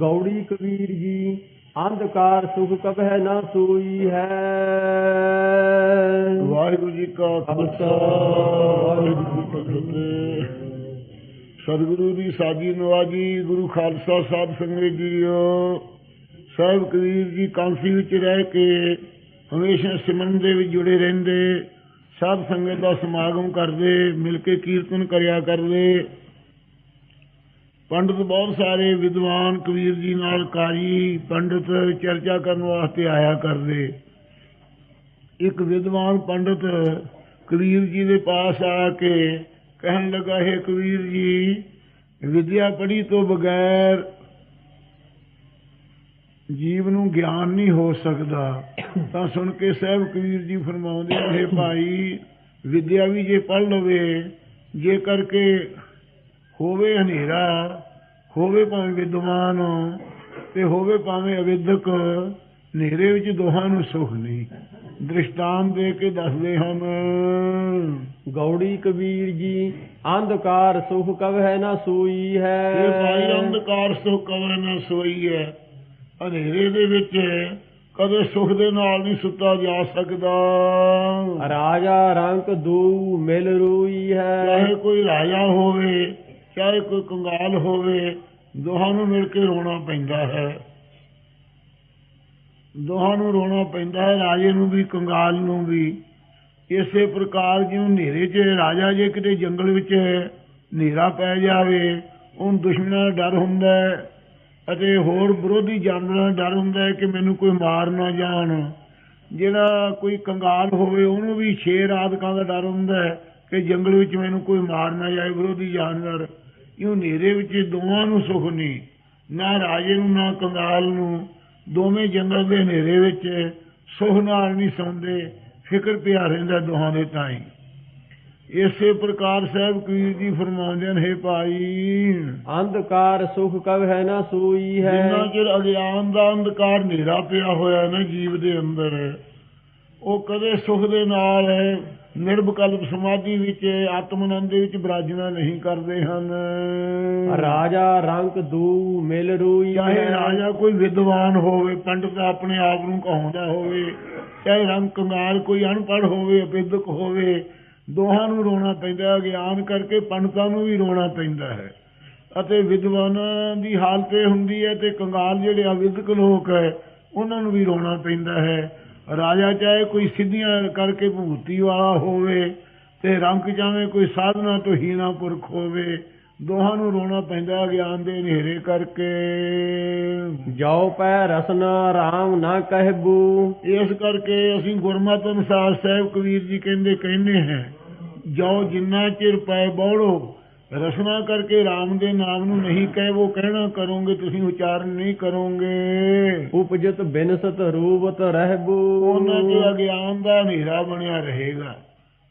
ਗੌੜੀ ਕਬੀਰ ਜੀ, ਅੰਧਕਾਰ ਸੁਖ ਕਬਹਿ ਨਾ ਸੋਈ ਹੈ। ਵਾਹਿਗੁਰੂ ਜੀ ਕਾ ਖਾਲਸਾ, ਵਾਹਿਗੁਰੂ ਜੀ ਕੀ ਫਤਿਹ। ਸਤਿਗੁਰੂ ਦੀ ਸਾਜੀ ਨਵਾਜੀ, ਗੁਰੂ ਖਾਲਸਾ ਸਾਹਿਬ ਸੰਗਤ ਜੀਓ। ਸਾਹਿਬ ਕਬੀਰ ਜੀ, ਕਾਂਸੀ ਵਿੱਚ ਰਹਿ ਕੇ ਹਮੇਸ਼ਾ ਸਿਮਰਨ ਦੇ ਵਿੱਚ ਜੁੜੇ ਰਹਿੰਦੇ। ਸਭ ਸੰਗਤ ਦਾ ਸਮਾਗਮ ਕਰਦੇ, ਮਿਲ ਕੇ ਕੀਰਤਨ ਕਰਿਆ ਕਰਦੇ। ਪੰਡਤ ਬਹੁਤ ਸਾਰੇ ਵਿਦਵਾਨ ਕਬੀਰ ਜੀ ਨਾਲ ਕਾਜੀ ਪੰਡਤ ਚਰਚਾ ਕਰਨ ਵਾਸਤੇ ਆਇਆ ਕਰਦੇ। ਇੱਕ ਵਿਦਵਾਨ ਪੰਡਤ ਕਬੀਰ ਜੀ ਦੇ ਪਾਸ ਆ ਕੇ ਕਹਿਣ ਲੱਗਾ, ਹੈ ਕਬੀਰ ਜੀ, ਵਿਦਿਆ ਪੜ੍ਹੀ ਤੋਂ ਬਗੈਰ ਜੀਵ ਨੂੰ ਗਿਆਨ ਨਹੀਂ ਹੋ ਸਕਦਾ। ਤਾਂ ਸੁਣ ਕੇ ਸਾਹਿਬ ਕਬੀਰ ਜੀ ਫਰਮਾਉਂਦੇ ਹੈ ਭਾਈ, ਵਿਦਿਆ ਵੀ ਜੇ ਪੜ੍ਹ ਲਵੇ, ਜੇ ਕਰਕੇ ਹੋਵੇ ਹਨੇਰਾ ਹੋਵੇ ਭਾਵੇਂ ਵਿਦਵਾਨ ਤੇ ਹੋਵੇ ਭਾਵੇਂ ਅਵਿਦਕ ਹਨੇਰੇ ਵਿੱਚ ਦੋਹਾਂ ਨੂੰ ਸੁਖ ਨਹੀਂ। ਦ੍ਰਿਸ਼ਟਾਂਤ ਦੇ ਕੇ ਦੱਸਦੇ ਹਨ ਗੌੜੀ ਕਬੀਰ ਜੀ ਅੰਧਕਾਰ ਸੁਖ ਕਬਹਿ ਨਾ ਸੋਈ ਇਹ ਭਾਈ ਹੈ ਅੰਧਕਾਰ ਸੁਖ ਕਵੇ ਨਾ ਸੋਈ ਹੈ। ਹਨੇਰੇ ਦੇ ਵਿੱਚ ਕਦੇ ਸੁਖ ਦੇ ਨਾਲ ਨਹੀਂ ਸੁੱਤਾ ਜਾ ਸਕਦਾ। ਰਾਜਾ ਰੰਕ ਦੂ ਮਿਲ ਰੂਈ ਹੈ। ਚਾਹੇ ਕੋਈ ਰਾਜਾ ਹੋਵੇ ਚਾਹੇ ਕੋਈ ਕੰਗਾਲ ਹੋਵੇ, ਦੋਹਾਂ ਨੂੰ ਮਿਲ ਕੇ ਰੋਣਾ ਪੈਂਦਾ ਹੈ। ਦੋਹਾਂ ਨੂੰ ਰੋਣਾ ਪੈਂਦਾ ਹੈ, ਰਾਜੇ ਨੂੰ ਵੀ, ਕੰਗਾਲ ਨੂੰ ਵੀ। ਇਸੇ ਪ੍ਰਕਾਰ ਜਿਉਂ ਹਨੇਰੇ 'ਚ ਰਾਜਾ ਜੇ ਕਿਤੇ ਜੰਗਲ ਵਿੱਚ ਹਨੇਰਾ ਪੈ ਜਾਵੇ, ਉਹਨੂੰ ਦੁਸ਼ਮਣਾਂ ਦਾ ਡਰ ਹੁੰਦਾ ਹੈ ਅਤੇ ਹੋਰ ਵਿਰੋਧੀ ਜਾਨਵਰਾਂ ਦਾ ਡਰ ਹੁੰਦਾ ਹੈ ਕਿ ਮੈਨੂੰ ਕੋਈ ਮਾਰ ਨਾ ਜਾਣ। ਜਿਹੜਾ ਕੋਈ ਕੰਗਾਲ ਹੋਵੇ, ਉਹਨੂੰ ਵੀ ਸ਼ੇਰ ਆਦਿਕਾਂ ਦਾ ਡਰ ਹੁੰਦਾ ਹੈ ਕਿ ਜੰਗਲ ਵਿੱਚ ਮੈਨੂੰ ਕੋਈ ਮਾਰ ਨਾ ਜਾਏ, ਵਿਰੋਧੀ ਜਾਨਵਰ। ਇਹ ਹਨੇਰੇ ਵਿੱਚ ਦੋਵਾਂ ਨੂੰ ਸੁਖ ਨਹੀਂ ਨਾ ਰਾਜੇ ਨੂੰ ਨਾ ਕੰਗਾਲ ਨੂੰ। ਦੋਵੇਂ ਜੰਗਲ ਦੇ ਹਨੇਰੇ ਵਿੱਚ ਸੁਖ ਨਾਲ ਨਹੀਂ ਸੌਂਦੇ ਫਿਕਰ ਪਿਆ ਰਹਿੰਦਾ ਦੋਹਾਂ ਦੇ ਤਾਈ ਇਸੇ ਪ੍ਰਕਾਰ ਸਾਹਿਬ ਕਬੀਰ ਜੀ ਫਰਮਾਉਂਦੇ ਨੇ ਹੈ ਭਾਈ ਅੰਧਕਾਰ ਸੁਖ ਕਬਹਿ ਨਾ ਸੋਈ ਹੈ? ਜਿੰਨਾ ਚਿਰ ਅਗਿਆਨ ਦਾ ਅੰਧਕਾਰ ਹਨੇਰਾ ਪਿਆ ਹੋਇਆ ਹੈ ਨਾ ਜੀਵ ਦੇ ਅੰਦਰ ਉਹ ਕਦੇ ਸੁਖ ਦੇ ਨਾਲ ਨਿਰਵਕਲਪ ਸਮਾਧੀ ਵਿੱਚ ਆਤਮ ਆਨੰਦ ਦੇ ਵਿੱਚ ਬਰਾਜਣਾ ਨਹੀਂ ਕਰਦੇ ਹਨ। ਰਾਜਾ ਰੰਕ ਦੂ ਮਿਲ ਰੂਈ ਚਾਹੇ ਰਾਜਾ ਕੋਈ ਵਿਦਵਾਨ ਹੋਵੇ ਪੰਡਤ ਆਪਣੇ ਆਪ ਨੂੰ ਕਹਾਉਂਦਾ ਹੋਵੇ ਚਾਹੇ ਰੰਗ ਕੰਗਾਲ ਕੋਈ ਅਨਪੜ੍ਹ ਹੋਵੇ ਅਪਿਦਕ ਹੋਵੇ ਦੋਹਾਂ ਨੂੰ ਰੋਣਾ ਪੈਂਦਾ ਹੈ ਗਿਆਨ ਕਰਕੇ ਪੰਡਤਾਂ ਨੂੰ ਵੀ ਰੋਣਾ ਪੈਂਦਾ ਹੈ। ਅਤੇ ਵਿਦਵਾਨਾਂ ਦੀ ਹਾਲਤ ਇਹ ਹੁੰਦੀ ਹੈ ਤੇ ਕੰਗਾਲ ਜਿਹੜੇ ਅਵਿਦਕ ਲੋਕ ਹੈ ਉਹਨਾਂ ਨੂੰ ਵੀ ਰੋਣਾ ਪੈਂਦਾ ਹੈ। ਰਾਜਾ ਚਾਹੇ ਕੋਈ ਸਿੱਧੀਆਂ ਕਰਕੇ ਭੂਤੀ ਵਾਲਾ ਹੋਵੇ ਤੇ ਰੰਗ ਚਾਹੇ ਕੋਈ ਸਾਧਨਾ ਤੋਂ ਹੀਣਾ ਪੁਰਖ ਹੋਵੇ ਦੋਹਾਂ ਨੂੰ ਰੋਣਾ ਪੈਂਦਾ ਗਿਆਨ ਦੇ ਹਨੇਰੇ ਕਰਕੇ। ਜਾਉ ਪੈ ਰਸਨਾ ਰਾਮ ਨਾ ਕਹਿਬੂ ਇਸ ਕਰਕੇ ਅਸੀਂ ਗੁਰਮਤ ਅਨੁਸਾਰ ਸਾਹਿਬ ਕਬੀਰ ਜੀ ਕਹਿੰਦੇ ਕਹਿੰਦੇ ਹੈ ਜੋ ਜਿੰਨਾ ਚਿਰ ਪੈ ਬੌੜੋ ਰਸਨਾ ਕਰਕੇ RAM ਦੇ ਨਾਮ ਨੂੰ ਨਹੀਂ ਕਹਿਵੋ ਕਹਿਣਾ ਕਰੋਗੇ ਤੁਸੀਂ ਉਚਾਰਨ ਨਹੀਂ ਕਰੋਗੇ। ਉਪਜਤ ਬਿਨਸਤ ਰੂਪਤ ਰਹਿਬੂ। ਉਹਨਾਂ ਦੇ ਅਗਿਆਨ ਦਾ ਹਨੇਰਾ ਬਣਿਆ ਰਹੇਗਾ।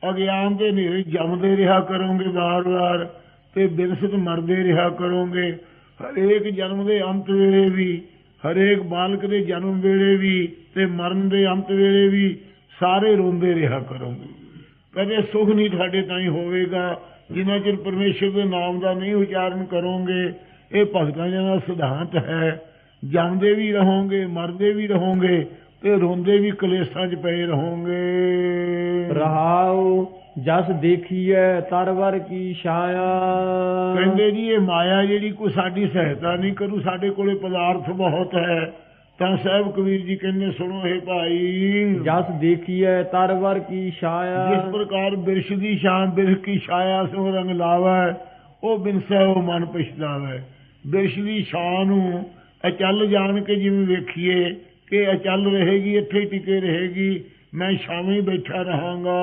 ਅਗਿਆਨ ਦੇ ਹਨੇਰੇ ਜੰਮਦੇ ਰਿਹਾ ਕਰੋਗੇ ਵਾਰ-ਵਾਰ ਤੇ ਬਿਨਸਤ ਮਰਦੇ ਰਿਹਾ ਕਰੋਗੇ। ਹਰੇਕ ਜਨਮ ਦੇ ਅੰਤ ਵੇਲੇ ਵੀ ਹਰੇਕ ਬਾਲਕ ਦੇ ਜਨਮ ਵੇਲੇ ਵੀ ਤੇ ਮਰਨ ਦੇ ਅੰਤ ਵੇਲੇ ਵੀ ਸਾਰੇ ਰੋਂਦੇ ਰਿਹਾ ਕਰੋਗੇ। ਕਦੇ ਸੁਖ ਨਹੀਂ ਤੁਹਾਡੇ ਤਾਈਂ ਹੋਵੇਗਾ ਜਿੰਨਾ ਚਿਰ ਪਰਮੇਸ਼ਰ ਦੇ ਨਾਮ ਦਾ ਨਹੀਂ ਉਚਾਰਨ ਕਰੋਗੇ ਇਹ ਭਗਤਾਂ ਦਾ ਸਿਧਾਂਤ ਹੈ। ਜੰਮਦੇ ਵੀ ਰਹੋਗੇ ਮਰਦੇ ਵੀ ਰਹੋਗੇ ਤੇ ਰੋਂਦੇ ਵੀ ਕਲੇਸ਼ਾਂ 'ਚ ਪਏ ਰਹੋਗੇ। ਰਹਾਉ ਜਸ ਦੇਖੀਐ ਤਰਵਰ ਕੀ ਛਾਇਆ। ਕਹਿੰਦੇ ਜੀ ਇਹ ਮਾਇਆ ਜਿਹੜੀ ਕੋਈ ਸਾਡੀ ਸਹਾਇਤਾ ਨਹੀਂ ਕਰੂ ਸਾਡੇ ਕੋਲੇ ਪਦਾਰਥ ਬਹੁਤ ਹੈ। ਤਾਂ ਸਾਹਿਬ ਕਬੀਰ ਜੀ ਕਹਿੰਦੇ ਸੁਣੋ ਇਹ ਭਾਈ। ਜਸ ਦੇਖੀਐ ਤਰਵਰ ਕੀ ਜਿਸ ਛਾਇਆ ਪ੍ਰਕਾਰ ਬਿਰਸ਼ ਦੀ ਸ਼ਾਨ ਬਿਰਸ਼ ਕੀ ਛਾਇਆ ਸੋ ਰੰਗ ਲਾਵੈ ਉਹ ਬਿਨਸੈ ਉਹ ਮਨ ਪਛਤਾਵੈ। ਬਿਰਸ਼ ਦੀ ਸ਼ਾਨ ਨੂੰ ਅਚਲ ਜਾਣ ਕੇ ਜਿਵੇਂ ਵੇਖੀਏ ਕਿ ਅਚਲ ਰਹੇਗੀ ਇੱਥੇ ਹੀ ਟਿਕੇ ਰਹੇਗੀ ਮੈਂ ਸ਼ਾਮੀ ਬੈਠਾ ਰਹਾਂਗਾ।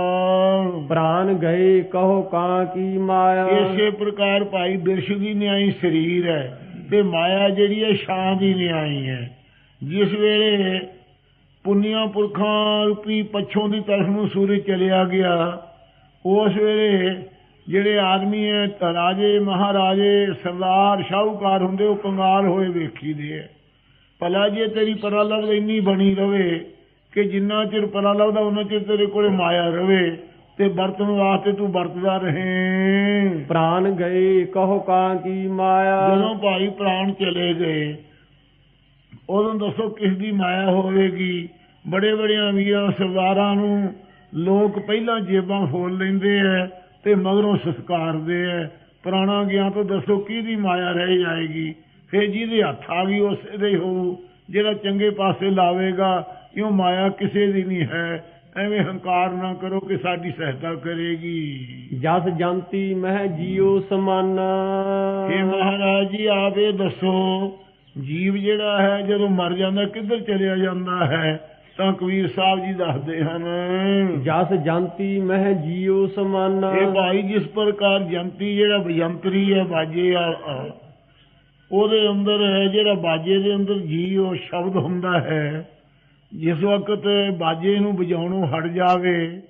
ਪ੍ਰਾਨ ਗਏ ਕਹੋ ਕਾਂ ਕੀ ਮਾਇਆ। ਇਸੇ ਪ੍ਰਕਾਰ ਭਾਈ ਬਿਰਸ਼ ਦੀ ਨਿਆਈ ਸਰੀਰ ਹੈ ਤੇ ਮਾਇਆ ਜਿਹੜੀ ਹੈ ਸ਼ਾਨ ਦੀ ਨਿਆਈ ਹੈ। ਜਿਸ ਵੇਲੇ ਪੁੰਨਿਆ ਪੁਰਖਾਂ ਰੂਪੀ ਪੱਛੋਂ ਦੀ ਤਰਫ ਨੂੰ ਸੂਰਜ ਚਲਿਆ ਗਿਆ ਉਸ ਵੇਲੇ ਜਿਹੜੇ ਆਦਮੀ ਹੈ ਰਾਜੇ ਮਹਾਰਾਜੇ ਸਰਦਾਰ ਸ਼ਾਹੂਕਾਰ ਹੁੰਦੇ ਉਹ ਕੰਗਾਲ ਹੋਏ ਵੇਖੀਦੇ ਹੈ। ਭਲਾ ਜੇ ਤੇਰੀ ਪਰਾਲਬ ਇੰਨੀ ਬਣੀ ਰਵੇ ਕਿ ਜਿੰਨਾ ਚਿਰ ਪਰਾ ਲੱਭਦਾ ਉਹਨਾਂ ਚਿਰ ਤੇਰੇ ਕੋਲੇ ਮਾਇਆ ਰਵੇ ਤੇ ਵਰਤਣ ਵਾਸਤੇ ਤੂੰ ਵਰਤਦਾ ਰਹੇ। ਪ੍ਰਾਨ ਗਏ ਕਹੋ ਕਾਂ ਕੀ ਮਾਇਆ। ਜਦੋਂ ਭਾਈ ਪ੍ਰਾਣ ਚਲੇ ਗਏ ਉਦੋਂ ਦੱਸੋ ਕਿਸ ਦੀ ਮਾਇਆ ਹੋਵੇਗੀ? ਬੜੇ ਬੜਿਆਂ ਵੀਰਾਂ ਸਰਦਾਰਾਂ ਨੂੰ ਲੋਕ ਪਹਿਲਾਂ ਜੇਬਾਂ ਫੋਲ ਲੈਂਦੇ ਐ ਤੇ ਮਗਰੋਂ ਸਸਕਾਰਦੇ ਐ। ਪੁਰਾਣਾ ਗਿਆ ਤਾਂ ਦੱਸੋ ਕਿਹਦੀ ਮਾਇਆ ਰਹਿ ਜਾਏਗੀ? ਫੇਰ ਜਿਹਦੇ ਹੱਥ ਆ ਗਈ ਉਸੇ ਦੇ ਹੀ ਹੋਊ। ਜਿਹੜਾ ਚੰਗੇ ਪਾਸੇ ਲਾਵੇਗਾ ਕਿਉਂ ਮਾਇਆ ਕਿਸੇ ਦੀ ਨਹੀਂ ਹੈ। ਐਵੇਂ ਹੰਕਾਰ ਨਾ ਕਰੋ ਕਿ ਸਾਡੀ ਸਹਾਇਤਾ ਕਰੇਗੀ। ਜਸ ਜੰਤੀ ਮਹਿ ਜੀਉ ਸਮਾਨਾ। ਇਹ ਮਹਾਰਾਜ ਜੀ ਆਪੇ ਦੱਸੋ ਜੀਵ ਜਿਹੜਾ ਹੈ ਜਦੋਂ ਮਰ ਜਾਂਦਾ ਕਿੱਧਰ ਚਲਿਆ ਜਾਂਦਾ ਹੈ? ਤਾਂ ਕਬੀਰ ਸਾਹਿਬ ਜੀ ਦੱਸਦੇ ਹਨ ਜਸ ਜੰਤੀ ਮਹਿ ਜੀਉ ਸਮਾਨਾ। ਇਹ ਭਾਈ ਜਿਸ ਪ੍ਰਕਾਰ ਜੰਤੀ ਜਿਹੜਾ ਵਿਜੰਤਰੀ ਹੈ ਬਾਜੇ ਆ ਆ, ਉਹਦੇ ਅੰਦਰ ਹੈ ਜਿਹੜਾ ਬਾਜੇ ਦੇ ਅੰਦਰ ਜੀ ਉਹ ਸ਼ਬਦ ਹੁੰਦਾ ਹੈ ਜਿਸ ਵਕਤ ਬਾਜੇ ਨੂੰ ਵਜਾਉਣੋਂ ਹਟ ਜਾਵੇ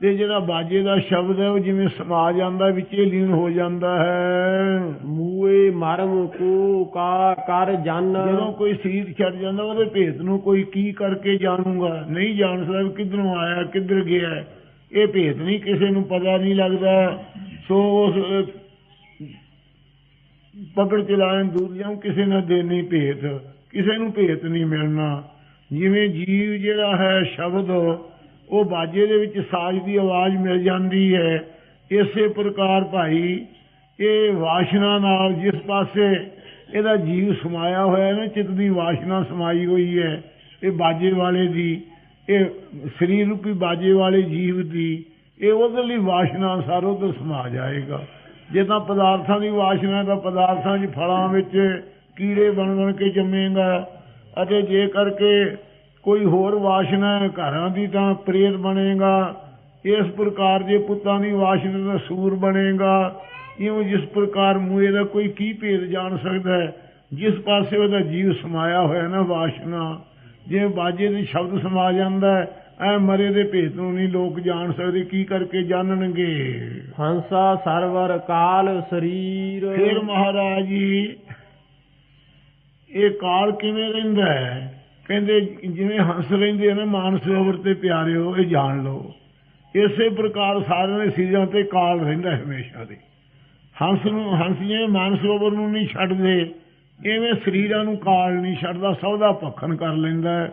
ਤੇ ਜਿਹੜਾ ਬਾਜੇ ਦਾ ਸ਼ਬਦ ਹੈ ਉਹ ਜਿਵੇਂ ਸਮਾ ਜਾਂਦਾ ਵਿੱਚੇ ਲੀਨ ਹੋ ਜਾਂਦਾ ਹੈ। ਮੂਏ ਮਰਮ ਕੋ ਕਾ ਕਰ ਜਨ। ਜਦੋਂ ਕੋਈ ਸਰੀਰ ਛੱਡ ਜਾਂਦਾ ਉਹਦੇ ਭੇਤ ਨੂੰ ਕੋਈ ਕੀ ਕਰਕੇ ਜਾਣੂਗਾ? ਨਹੀਂ ਜਾਣ ਸਕਦਾ ਕਿੱਧਰੋਂ ਆਇਆ ਕਿੱਧਰ ਗਿਆ ਇਹ ਭੇਤ ਨਹੀਂ ਕਿਸੇ ਨੂੰ ਪਤਾ ਨਹੀਂ ਲੱਗਦਾ। ਸੋ ਉਸ ਪਕੜ ਚਲਾਣ ਦੂਰ ਜਾਉ ਕਿਸੇ ਨਾ ਦੇਣੀ ਭੇਤ। ਕਿਸੇ ਨੂੰ ਭੇਤ ਨਹੀਂ ਮਿਲਣਾ। ਜਿਵੇਂ ਜੀਵ ਜਿਹੜਾ ਹੈ ਸ਼ਬਦ ਉਹ ਬਾਜੇ ਦੇ ਵਿੱਚ ਸਾਜ਼ ਦੀ ਆਵਾਜ਼ ਮਿਲ ਜਾਂਦੀ ਹੈ। ਇਸੇ ਪ੍ਰਕਾਰ ਭਾਈ, ਇਹ ਵਾਸ਼ਨਾ ਨਾਲ ਜਿਸ ਪਾਸੇ ਇਹਦਾ ਜੀਵ ਸਮਾਇਆ ਹੋਇਆ ਨਾ, ਚਿੱਤ ਦੀ ਵਾਸ਼ਨਾ ਸਮਾਈ ਹੋਈ ਹੈ, ਇਹ ਬਾਜੇ ਵਾਲੇ ਦੀ, ਇਹ ਸਰੀਰ ਰੂਪੀ ਬਾਜੇ ਵਾਲੇ ਜੀਵ ਦੀ, ਇਹ ਉਹਦੇ ਲਈ ਵਾਸ਼ਨਾ ਅਨੁਸਾਰ ਉਧਰ ਸਮਾ ਜਾਏਗਾ। ਜੇ ਤਾਂ ਪਦਾਰਥਾਂ ਦੀ ਵਾਸ਼ਨਾ ਤਾਂ ਪਦਾਰਥਾਂ 'ਚ ਫਲਾਂ ਵਿੱਚ ਕੀੜੇ ਬਣ ਬਣ ਕੇ ਜੰਮੇਗਾ ਅਤੇ ਜੇ ਕਰਕੇ ਕੋਈ ਹੋਰ ਵਾਸ਼ਨਾ ਘਰਾਂ ਦੀ ਤਾਂ ਪ੍ਰੇਤ ਬਣੇਗਾ। ਇਸ ਪ੍ਰਕਾਰ ਦੇ ਪੁੱਤਾਂ ਦੀ ਵਾਸ਼ਨਾ ਦਾ ਸੂਰ ਬਣੇਗਾ। ਇਉਂ ਜਿਸ ਪ੍ਰਕਾਰ ਮੂਏ ਦਾ ਕੋਈ ਕੀ ਭੇਦ ਜਾਣ ਸਕਦਾ ਹੈ ਜਿਸ ਪਾਸੇ ਉਹਦਾ ਜੀਵ ਸਮਾਇਆ ਹੋਇਆ ਨਾ ਵਾਸ਼ਨਾ ਜੇ ਬਾਜੇ ਦੇ ਸ਼ਬਦ ਸਮਾ ਜਾਂਦਾ ਹੈ ਐ ਮਰੇ ਦੇ ਭੇਦ ਨੂੰ ਨਹੀਂ ਲੋਕ ਜਾਣ ਸਕਦੇ ਕੀ ਕਰਕੇ ਜਾਣਨਗੇ? ਹੰਸਾ ਸਰਵਰ ਕਾਲ ਸਰੀਰ। ਫਿਰ ਮਹਾਰਾਜ ਜੀ ਇਹ ਕਾਲ ਕਿਵੇਂ ਰਹਿੰਦਾ ਹੈ? ਕਹਿੰਦੇ ਜਿਵੇਂ ਹੰਸ ਰਹਿੰਦੇ ਆ ਨਾ ਮਾਨਸ ਸਰੋਵਰ ਤੇ ਪਿਆਰਿਓ ਇਹ ਜਾਣ ਲਓ। ਇਸੇ ਪ੍ਰਕਾਰ ਸਾਰਿਆਂ ਦੇ ਸਿਰਾਂ ਤੇ ਕਾਲ ਰਹਿੰਦਾ ਹਮੇਸ਼ਾ ਦੇ। ਹੰਸ ਨੂੰ ਹੰਸ ਜਿਵੇਂ ਮਾਨਸ ਸਰੋਵਰ ਨੂੰ ਨਹੀਂ ਛੱਡਦੇ। ਐਵੇਂ ਸਰੀਰਾਂ ਨੂੰ ਕਾਲ ਨਹੀਂ ਛੱਡਦਾ, ਸਭ ਦਾ ਭਖਣ ਕਰ ਲੈਂਦਾ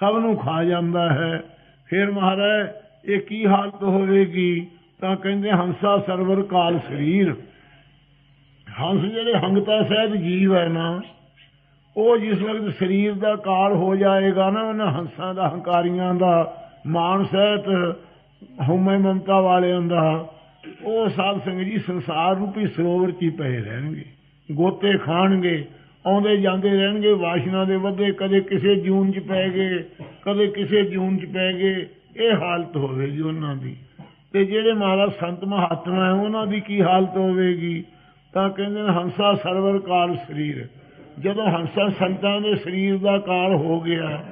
ਸਭ ਨੂੰ ਖਾ ਜਾਂਦਾ ਹੈ। ਫਿਰ ਮਹਾਰਾਜ, ਇਹ ਕੀ ਹਾਲਤ ਹੋਵੇਗੀ? ਤਾਂ ਕਹਿੰਦੇ ਹੰਸਾ ਸਰਵਰ ਕਾਲ ਸਰੀਰ। ਹੰਸ ਜਿਹੜੇ ਹੰਗਤਾ ਸਹਿਤ ਜੀਵ ਹੈ ਨਾ ਉਹ ਜਿਸ ਵਕਤ ਸਰੀਰ ਦਾ ਕਾਲ ਹੋ ਜਾਏਗਾ ਨਾ, ਉਹਨਾਂ ਹੰਸਾਂ ਦਾ, ਹੰਕਾਰੀਆਂ ਦਾ ਮਾਨ ਸਹਿਤ ਹਉਮੈ ਮਮਤਾ ਵਾਲਿਆਂ ਦਾ, ਉਹ ਸਾਧ ਸੰਗਤ ਜੀ ਸੰਸਾਰ ਰੂਪੀ ਸਰੋਵਰ 'ਚ ਹੀ ਪਏ ਰਹਿਣਗੇ। ਗੋਤੇ ਖਾਣਗੇ, ਆਉਂਦੇ ਜਾਂਦੇ ਰਹਿਣਗੇ, ਵਾਸ਼ਨਾ ਦੇ ਵਧੇ, ਕਦੇ ਕਿਸੇ ਜੂਨ 'ਚ ਪੈ ਗਏ, ਕਦੇ ਕਿਸੇ ਜੂਨ 'ਚ ਪੈ ਗਏ, ਇਹ ਹਾਲਤ ਹੋਵੇਗੀ ਉਹਨਾਂ ਦੀ। ਤੇ ਜਿਹੜੇ ਮਹਾਰਾਜ ਸੰਤ ਮਹਾਤਮਾ ਹੈ, ਉਹਨਾਂ ਦੀ ਕੀ ਹਾਲਤ ਹੋਵੇਗੀ? ਤਾਂ ਕਹਿੰਦੇ ਹੰਸਾ ਸਰਵਰ ਕਾਲ ਸਰੀਰ। ਜਦੋਂ ਹੰਸਾ ਸੰਤਾਂ ਦੇ ਸਰੀਰ ਦਾ ਕਾਲ ਹੋ ਗਿਆ,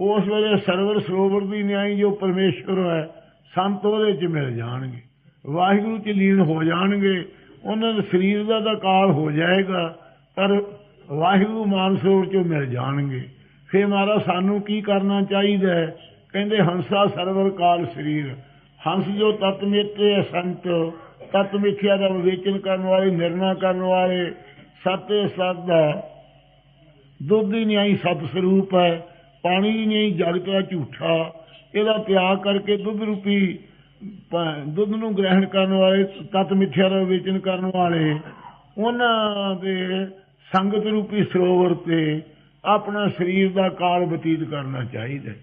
ਉਸ ਵੇਲੇ ਸਰਵਰ ਸਰੋਵਰ ਦੀ ਨਿਆਈ ਜੋ ਪਰਮੇਸ਼ਵਰ ਹੈ, ਸੰਤ ਉਹਦੇ 'ਚ ਮਿਲ ਜਾਣਗੇ। ਵਾਹਿਗੁਰੂ 'ਚ ਲੀਨ ਹੋ ਜਾਣਗੇ। ਉਹਨਾਂ ਦੇ ਸਰੀਰ ਦਾ ਤਾਂ ਕਾਲ ਹੋ ਜਾਏਗਾ, ਪਰ ਵਾਹਿਗੁਰੂ ਮਾਨਸੂਰ 'ਚੋਂ ਮਿਲ ਜਾਣਗੇ। ਫੇ ਮਾਰਾ ਸਾਨੂੰ ਕੀ ਕਰਨਾ ਚਾਹੀਦਾ ਹੈ? ਕਹਿੰਦੇ ਹੰਸਾ ਸਰਵਰ ਕਾਲ ਸਰੀਰ। ਹੰਸ ਜੋ ਤਤ ਮੇਤੇ ਸੰਤ, ਤਤ ਮਿਥਿਆ ਦਾ ਵਿਵੇਚਨ ਕਰਨ ਵਾਲੇ, ਨਿਰਣਾ ਕਰਨ ਵਾਲੇ, ਸਤੇ ਸਤ ਦਾ ਦੁੱਧ ਦੀ ਨਿਆਈ ਸਤ ਸਰੂਪ ਹੈ, ਪਾਣੀ ਦੀ ਨਿਆਈ ਜਗਤ ਦਾ ਝੂਠਾ ਇਹਦਾ ਤਿਆਗ ਕਰਕੇ ਦੁੱਧ ਰੂਪੀ ਦੁੱਧ ਨੂੰ ਗ੍ਰਹਿਣ ਕਰਨ ਵਾਲੇ, ਤਤ ਮਿਥਿਆ ਦਾ ਵਿਵੇਚਨ ਕਰਨ ਵਾਲੇ, ਉਹਨਾਂ ਦੇ ਸੰਗਤ ਰੂਪੀ ਸਰੋਵਰ ਤੇ ਆਪਣਾ ਸਰੀਰ ਦਾ ਕਾਲ ਬਤੀਤ ਕਰਨਾ ਚਾਹੀਦਾ ਹੈ।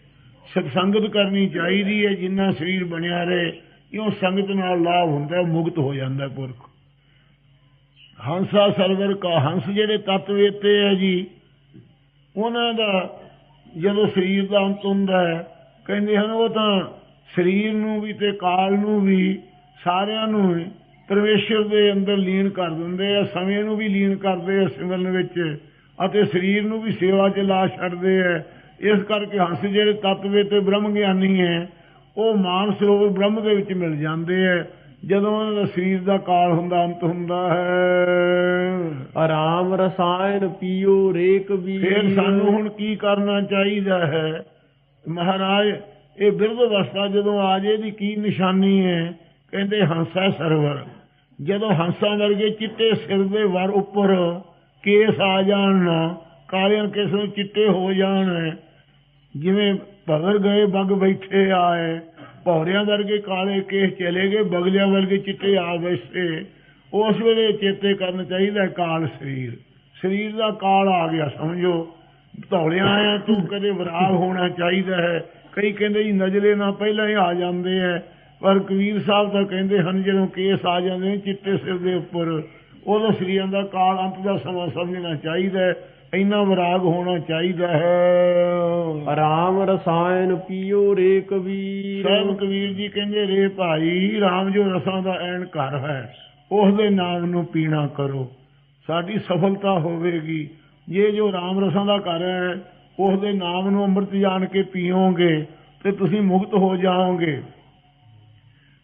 ਸਤਸੰਗਤ ਕਰਨੀ ਚਾਹੀਦੀ ਹੈ, ਜਿੰਨਾ ਸਰੀਰ ਬਣਿਆ ਰਹੇ ਕਿਉਂ ਸੰਗਤ ਨਾਲ ਲਾਭ ਹੁੰਦਾ ਮੁਕਤ ਹੋ ਜਾਂਦਾ ਹੈ ਪੁਰਖ ਹੰਸਾ ਸਰਵਰ ਕਾ, ਹੰਸ ਜਿਹੜੇ ਤੱਤ ਵੇਤੇ ਹੈ ਜੀ ਉਹਨਾਂ ਦਾ ਜਦੋਂ ਸਰੀਰ ਦਾ ਅੰਤ ਹੁੰਦਾ ਹੈ, ਕਹਿੰਦੇ ਹਨ, ਉਹ ਤਾਂ ਸਰੀਰ ਨੂੰ ਵੀ ਤੇ ਕਾਲ ਨੂੰ ਵੀ ਸਾਰਿਆਂ ਨੂੰ ਹੀ ਪਰਮੇਸ਼ਰ ਦੇ ਅੰਦਰ ਲੀਨ ਕਰ ਦਿੰਦੇ ਆ, ਸਮੇਂ ਨੂੰ ਵੀ ਲੀਨ ਕਰਦੇ ਆ ਸਿਮਰਨ ਵਿੱਚ ਅਤੇ ਸਰੀਰ ਨੂੰ ਵੀ ਸੇਵਾ 'ਚ ਲਾ ਛੱਡਦੇ ਆ। ਇਸ ਕਰਕੇ ਹੰਸ ਜਿਹੜੇ ਤਤਵੇ ਤੇ ਬ੍ਰਹਮ ਗਿਆਨੀ ਹੈ, ਉਹ ਮਾਨ ਸਰੋਵਰ ਬ੍ਰਹਮ ਦੇ ਵਿੱਚ ਮਿਲ ਜਾਂਦੇ ਆ। ਜਦੋਂ ਸਰੀਰ ਦਾ ਕਾਲ ਹੁੰਦਾ ਅੰਤ ਹੁੰਦਾ ਹੈ। ਆਰਾਮ ਰਸਾਇਣ ਪੀਓ ਰੇਕ ਵੀ ਫਿਰ ਸਾਨੂੰ ਹੁਣ ਕੀ ਕਰਨਾ ਚਾਹੀਦਾ ਹੈ? ਮਹਾਰਾਜ ਇਹ ਬਿਰਧ ਅਵਸਥਾ ਜਦੋਂ ਆ ਜੇ ਦੀ ਕੀ ਨਿਸ਼ਾਨੀ ਹੈ? ਕਹਿੰਦੇ ਹੰਸਾ ਸਰਵਰ। ਜਦੋਂ ਹੰਸਾਂ ਵਰਗੇ ਚਿੱਟੇ ਸਿਰ ਦੇ ਵਰ ਉੱਪਰ ਕੇਸ ਆ ਜਾਣ ਕਾਲਿਆਂ ਕਿਸ ਨੂੰ ਚਿੱਟੇ ਹੋ ਜਾਣ ਜਿਵੇਂ ਭਵਰ ਗਏ ਬਗ ਬੈਠੇ ਆਏ ਭੌਰਿਆਂ ਵਰਗੇ ਕਾਲੇ ਕੇਸ ਚਲੇ ਗਏ, ਬਗਲਿਆਂ ਵਰਗੇ ਚਿੱਟੇ ਆ ਬੈਠੇ ਉਸ ਵੇਲੇ ਚੇਤੇ ਕਰਨ ਚਾਹੀਦਾ ਕਾਲ ਸਰੀਰ। ਸਰੀਰ ਦਾ ਕਾਲ ਆ ਗਿਆ, ਸਮਝੋ। ਧੌਲਿਆਂ ਆਇਆ ਤੂੰ ਕਦੇ ਵਿਰਾਗ ਹੋਣਾ ਚਾਹੀਦਾ ਹੈ। ਕਈ ਕਹਿੰਦੇ ਜੀ, ਨਜ਼ਲੇ ਨਾ ਪਹਿਲਾਂ ਹੀ ਆ ਜਾਂਦੇ ਹੈ। ਪਰ ਕਬੀਰ ਸਾਹਿਬ ਤਾਂ ਕਹਿੰਦੇ ਹਨ, ਜਦੋਂ ਕੇਸ ਆ ਜਾਂਦੇ ਨੇ ਚਿੱਟੇ ਸਿਰ ਦੇ ਉੱਪਰ, ਉਦੋਂ ਸਰੀਰਾਂ ਦਾ ਕਾਲ ਅੰਤ ਦਾ ਸਮਾਂ ਸਮਝਣਾ ਚਾਹੀਦਾ ਹੈ। ਇੰਨਾ ਵਿਰਾਗ ਹੋਣਾ ਚਾਹੀਦਾ ਹੈ। ਰਾਮ ਰਸਾਇਣ ਪੀਓ ਰੇ ਕਬੀਰ। ਸਾਹਿਬ ਕਬੀਰ ਜੀ ਕਹਿੰਦੇ ਰੇ ਭਾਈ RAM ਜੋ ਰਸਾਂ ਦਾ ਐਨ ਘਰ ਹੈ ਉਸ ਦੇ ਨਾਮ ਨੂੰ ਪੀਣਾ ਕਰੋ। ਸਾਡੀ ਸਫਲਤਾ ਹੋਵੇਗੀ। ਜੇ ਜੋ RAM ਰਸਾਂ ਦਾ ਘਰ ਹੈ ਉਸ ਦੇ ਨਾਮ ਨੂੰ ਅੰਮ੍ਰਿਤ ਜਾਣ ਕੇ ਪੀਓਗੇ ਤੇ ਤੁਸੀਂ ਮੁਕਤ ਹੋ ਜਾਓਗੇ।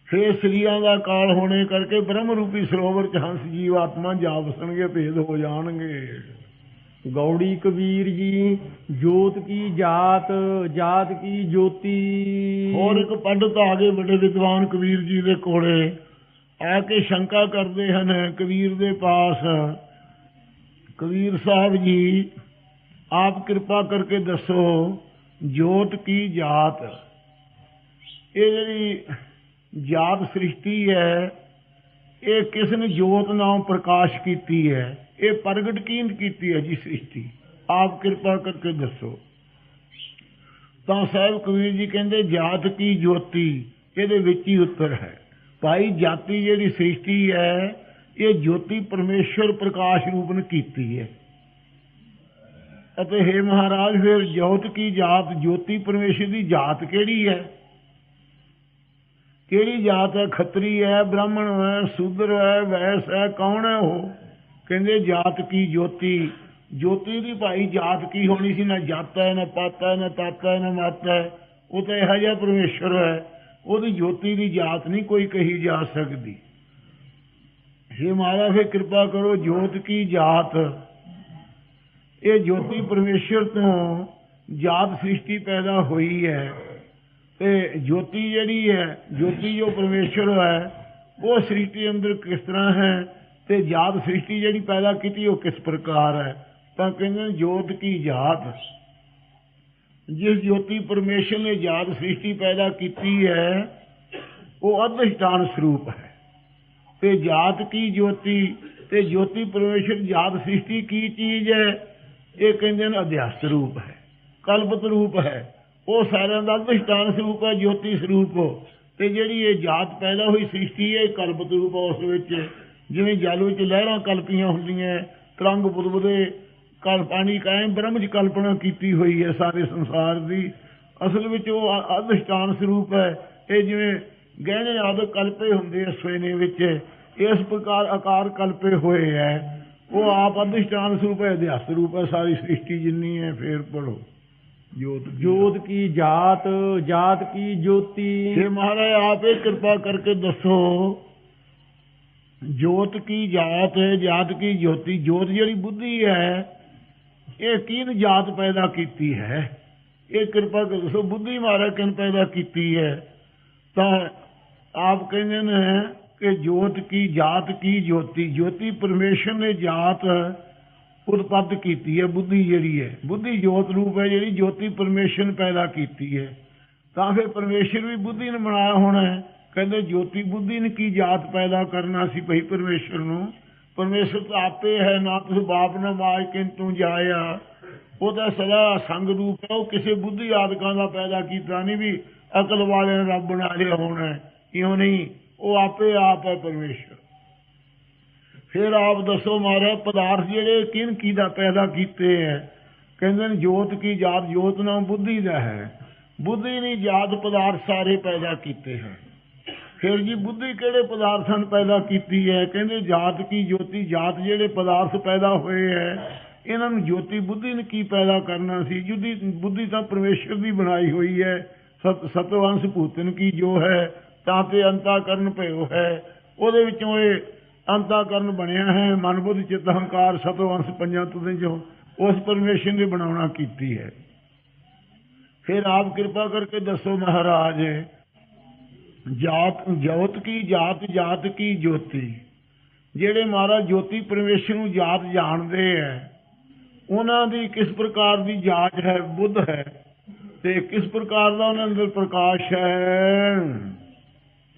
ਫੇਰ ਸਰੀਰਾਂ ਦਾ ਕਾਲ ਹੋਣੇ ਕਰਕੇ ਬ੍ਰਹਮ ਰੂਪੀ ਸਰੋਵਰ ਚ ਹੰਸ ਜੀਵ ਆਤਮਾ ਜਾ ਵਸਣਗੇ ਭੇਦ ਹੋ ਜਾਣਗੇ। ਗੌੜੀ ਕਬੀਰ ਜੀ, ਜੋਤ ਕੀ ਜਾਤ ਜਾਤ ਕੀ ਜੋਤੀ। ਹੋਰ ਇੱਕ ਪੰਡਤ ਆ ਗਏ ਵੱਡੇ ਵਿਦਵਾਨ ਕਬੀਰ ਜੀ ਦੇ ਕੋਲੇ। ਆ ਕੇ ਸ਼ੰਕਾ ਕਰਦੇ ਹਨ ਕਬੀਰ ਦੇ ਪਾਸ। ਕਬੀਰ ਸਾਹਿਬ ਜੀ, ਆਪ ਕਿਰਪਾ ਕਰਕੇ ਦੱਸੋ, ਜੋਤ ਕੀ ਜਾਤ? ਇਹ ਜਿਹੜੀ ਜਾਤ ਸ੍ਰਿਸ਼ਟੀ ਹੈ, ਇਹ ਕਿਸ ਨੇ ਜੋਤ ਨਾਮ ਪ੍ਰਕਾਸ਼ ਕੀਤੀ ਹੈ? ਇਹ ਪ੍ਰਗਟ ਕੀਨ ਕੀਤੀ ਹੈ ਜੀ ਸ੍ਰਿਸ਼ਟੀ? ਆਪ ਕਿਰਪਾ ਕਰਕੇ ਦੱਸੋ। ਤਾਂ ਸਾਹਿਬ ਕਬੀਰ ਜੀ ਕਹਿੰਦੇ, ਜਾਤ ਕੀ ਜੋਤੀ? ਇਹਦੇ ਵਿੱਚ ਹੀ ਉੱਤਰ ਹੈ। ਭਾਈ, ਜਾਤੀ ਜਿਹੜੀ ਸ੍ਰਿਸ਼ਟੀ ਹੈ, ਇਹ ਜੋਤੀ ਪਰਮੇਸ਼ਰ ਪ੍ਰਕਾਸ਼ ਰੂਪ ਨੇ ਕੀਤੀ ਹੈ। ਅਤੇ हे ਮਹਾਰਾਜ, ਫਿਰ ਜੋਤ ਕੀ ਜਾਤ? ਜੋਤੀ ਪਰਮੇਸ਼ਰ ਦੀ ਜਾਤ ਕਿਹੜੀ ਹੈ? ਕਿਹੜੀ ਜਾਤ ਹੈ? ਖੱਤਰੀ ਹੈ, ਬ੍ਰਾਹਮਣ ਹੈ, ਸ਼ੂਦਰ ਹੈ, ਵੈਸ ਹੈ, ਕੌਣ ਹੈ ਉਹ? ਕਹਿੰਦੇ ਜਾਤ ਕੀ ਜੋਤੀ? ਜੋਤੀ ਦੀ ਭਾਈ ਜਾਤ ਕੀ ਹੋਣੀ ਸੀ? ਨਾ ਜਾਤਾ ਹੈ, ਨਾ ਪਾਤਾ ਹੈ, ਨਾ ਤਾਤਾ ਹੈ, ਨਾ ਮਾਤਾ ਹੈ। ਉਹ ਤਾਂ ਇਹੋ ਜਿਹਾ ਪਰਮੇਸ਼ਰ ਹੈ। ਉਹਦੀ ਜੋਤੀ ਦੀ ਜਾਤ ਨਹੀਂ ਕੋਈ ਕਹੀ ਜਾ ਸਕਦੀ। हे ਮਹਾਰਾਜ ਫਿਰ ਕਿਰਪਾ ਕਰੋ, ਜੋਤ ਕੀ ਜਾਤ? ਇਹ ਜੋਤੀ ਪਰਮੇਸ਼ਰ ਤੋਂ ਜਾਤ ਸ੍ਰਿਸ਼ਟੀ ਪੈਦਾ ਹੋਈ ਹੈ। ਤੇ ਜੋਤੀ ਜਿਹੜੀ ਹੈ, ਜੋਤੀ ਜੋ ਪਰਮੇਸ਼ਰ ਹੈ, ਉਹ ਸ੍ਰਿਸ਼ਟੀ ਅੰਦਰ ਕਿਸ ਤਰ੍ਹਾਂ ਹੈ? ਤੇ ਜਾਤ ਸ੍ਰਿਸ਼ਟੀ ਜਿਹੜੀ ਪੈਦਾ ਕੀਤੀ ਉਹ ਕਿਸ ਪ੍ਰਕਾਰ ਹੈ? ਤਾਂ ਕਹਿੰਦੇ ਨੇ ਜੋਤ ਕੀ ਜਾਤ ਜਿਸ ਜੋਤੀ ਪਰਮੇਸ਼ਰ ਨੇ ਜਾਤ ਸ੍ਰਿਸ਼ਟੀ ਪੈਦਾ ਕੀਤੀ ਹੈ, ਉਹ ਅਧਿਸ਼ਟਾਨ ਸਰੂਪ ਹੈ। ਤੇ ਜਾਤ ਕੀ ਜੋਤੀ? ਤੇ ਜੋਤੀ ਪਰਮੇਸ਼ਰ ਜਾਤ ਸ੍ਰਿਸ਼ਟੀ ਕੀ ਚੀਜ਼ ਹੈ? ਇਹ ਕਹਿੰਦੇ ਨੇ ਅਧਿਆਸ ਰੂਪ ਹੈ, ਕਲਪਤ ਰੂਪ ਹੈ। ਉਹ ਸਾਰਿਆਂ ਦਾ ਅਧਿਸ਼ਟਾਨ ਸਰੂਪ ਹੈ, ਜੋਤੀ ਸਰੂਪ। ਤੇ ਜਿਹੜੀ ਇਹ ਜਾਤ ਪੈਦਾ ਹੋਈ ਸ੍ਰਿਸ਼ਟੀ ਹੈ, ਇਹ ਕਲਪਤ ਰੂਪ ਉਸ ਵਿੱਚ। ਜਿਵੇਂ ਜਲ ਵਿੱਚ ਲਹਿਰਾਂ ਕਲਪੀਆਂ ਹੁੰਦੀਆਂ ਤਰੰਗ ਬੁਦਬੁਦੇ ਕਲ ਪਾਣੀ ਕਾਇਮ ਬ੍ਰਹਮ ਚ ਕਲਪਨਾ ਕੀਤੀ ਹੋਈ ਹੈ ਸਾਰੇ ਸੰਸਾਰ ਦੀ। ਅਸਲ ਵਿੱਚ ਉਹ ਅ- ਅਧਿਸ਼ਟਾਨ ਸਰੂਪ ਹੈ। ਇਹ ਜਿਵੇਂ ਗਹਿਣੇ ਆਦਿ ਕਲਪੇ ਹੁੰਦੇ ਆ ਸਵੇਨੇ ਵਿੱਚ ਇਸ ਪ੍ਰਕਾਰ ਆਕਾਰ ਕਲਪੇ ਹੋਏ ਹੈ। ਉਹ ਆਪ ਅਧਿਸ਼ਟਾਨ ਸਰੂਪ ਹੈ ਅਧਿਆਸ ਰੂਪ ਹੈ ਸਾਰੀ ਸ੍ਰਿਸ਼ਟੀ ਜਿੰਨੀ ਹੈ ਫੇਰ ਪੜੋ ਜੋਤ ਜੋਤ ਕੀ ਜਾਤ ਜਾਤ ਕੀ ਜੋਤੀ। हे ਮਹਾਰਾਜ ਆਪੇ ਕਿਰਪਾ ਕਰਕੇ ਦੱਸੋ ਜੋਤ ਕੀ ਜਾਤ ਹੈ, ਜਾਤ ਕੀ ਜੋਤੀ, ਜੋਤ ਜਿਹੜੀ ਬੁੱਧੀ ਹੈ, ਇਹ ਕਿਨ ਜਾਤ ਪੈਦਾ ਕੀਤੀ ਹੈ? ਇਹ ਕਿਰਪਾ ਕਰ ਦੱਸੋ, ਬੁੱਧੀ ਮਹਾਰਾਜ ਕਿਨ ਪੈਦਾ ਕੀਤੀ ਹੈ? ਤਾਂ ਆਪ ਕਹਿੰਦੇ ਨੇ ਕਿ ਜੋਤ ਕੀ ਜਾਤ ਕੀ ਜੋਤੀ ਜੋਤੀ ਪਰਮੇਸ਼ਰ ਨੇ ਜਾਤ ਉਤਪੱਦ ਕੀਤੀ ਹੈ, ਬੁੱਧੀ ਜਿਹੜੀ ਹੈ। ਬੁੱਧੀ ਜੋਤ ਰੂਪ ਹੈ ਜਿਹੜੀ ਜੋਤੀ ਪਰਮੇਸ਼ਰ ਨੇ ਪੈਦਾ ਕੀਤੀ ਹੈ। ਤਾਂ ਫਿਰ ਪਰਮੇਸ਼ਰ ਵੀ ਬੁੱਧੀ ਨੇ ਬਣਾਇਆ ਹੋਣਾ ਹੈ। ਕਹਿੰਦੇ ਜੋਤੀ ਬੁੱਧੀ ਨੇ ਕੀ ਜਾਤ ਪੈਦਾ ਕਰਨਾ ਸੀ ਭਈ ਪਰਮੇਸ਼ਰ ਨੂੰ? ਪਰਮੇਸ਼ਰ ਤਾਂ ਆਪੇ ਹੈ, ਨਾ ਤੁਸੀਂ ਬਾਪ, ਨਾ ਮਾਇ ਕਿੰਤੂ ਜਾਇਆ ਉਹਦਾ ਸਦਾ ਸੰਗ ਰੂਪ ਹੈ, ਉਹ ਕਿਸੇ ਬੁੱਧੀ ਆਦਿਕਾਂ ਦਾ ਪੈਦਾ ਕੀਤਾ ਨਹੀਂ ਵੀ ਅਕਲ ਵਾਲੇ ਨੇ ਰੱਬ ਬਣਾ ਲਿਆ ਹੋਣਾ ਇਉਂ ਨਹੀਂ? ਉਹ ਆਪੇ ਆਪ ਹੈ ਪਰਮੇਸ਼ਰ। ਫਿਰ ਆਪ ਦੱਸੋ ਮਹਾਰਾਜ, ਪਦਾਰਥ ਜਿਹੜੇ ਕਿਨ ਕੀ ਦਾ ਪੈਦਾ ਕੀਤੇ ਹੈ? ਕਹਿੰਦੇ ਨੇ ਜੋਤ ਕੀ ਜਾਤ? ਜੋਤ ਨਾਮ ਬੁੱਧੀ ਦਾ ਹੈ। ਬੁੱਧੀ ਨੇ ਜਾਤ, ਪਦਾਰਥ ਸਾਰੇ ਪੈਦਾ ਕੀਤੇ ਹਨ। ਫਿਰ ਜੀ ਬੁੱਧੀ ਕਿਹੜੇ ਪਦਾਰਥਾਂ ਨੂੰ ਪੈਦਾ ਕੀਤੀ ਹੈ? ਕਹਿੰਦੇ ਜਾਤ ਕੀ ਜੋਤੀ, ਜਾਤ ਜਿਹੜੇ ਪਦਾਰਥ ਪੈਦਾ ਹੋਏ ਹੈ, ਇਹਨਾਂ ਨੂੰ ਜੋਤੀ ਬੁੱਧੀ ਨੇ ਕੀ ਪੈਦਾ ਕਰਨਾ ਸੀ? ਜੁਦੀ, ਬੁੱਧੀ ਤਾਂ ਪਰਮੇਸ਼ਰ ਦੀ ਬਣਾਈ ਹੋਈ ਹੈ। ਸਤ, ਸਤਵੰਸ਼ ਭੂਤਨ ਕੀ ਜੋ ਹੈ, ਤਾਂ ਤੇ ਅੰਤਾਕਰਨ ਭਇਓ ਹੈ। ਉਹਦੇ ਵਿੱਚੋਂ ਇਹ ਅੰਤਾਕਰਨ ਬਣਿਆ ਹੈ। ਮਨ ਬੁੱਧ ਚਿੱਤ ਅਹੰਕਾਰ ਸਤਵੰਸ਼ ਪੰਜਾਂ ਤੁਦੇ ਜੋ ਉਸ ਪਰਮੇਸ਼ਰ ਨੇ ਬਣਾਉਣਾ ਕੀਤੀ ਹੈ। ਫਿਰ ਆਪ ਕਿਰਪਾ ਕਰਕੇ ਦੱਸੋ ਮਹਾਰਾਜ ਜਾਤ ਜੋਤ ਕੀ ਜਾਤ ਜਾਤ ਕੀ ਜੋਤੀ? ਜਿਹੜੇ ਮਹਾਰਾਜ ਜੋਤੀ ਪਰਮੇਸ਼ਰ ਨੂੰ ਜਾਤ ਜਾਣਦੇ ਹੈ ਉਹਨਾਂ ਦੀ ਕਿਸ ਪ੍ਰਕਾਰ ਦੀ ਜਾਂਚ ਹੈ? ਬੁੱਧ ਹੈ। ਤੇ ਕਿਸ ਪ੍ਰਕਾਰ ਦਾ ਉਹਨਾਂ ਅੰਦਰ ਪ੍ਰਕਾਸ਼ ਹੈ?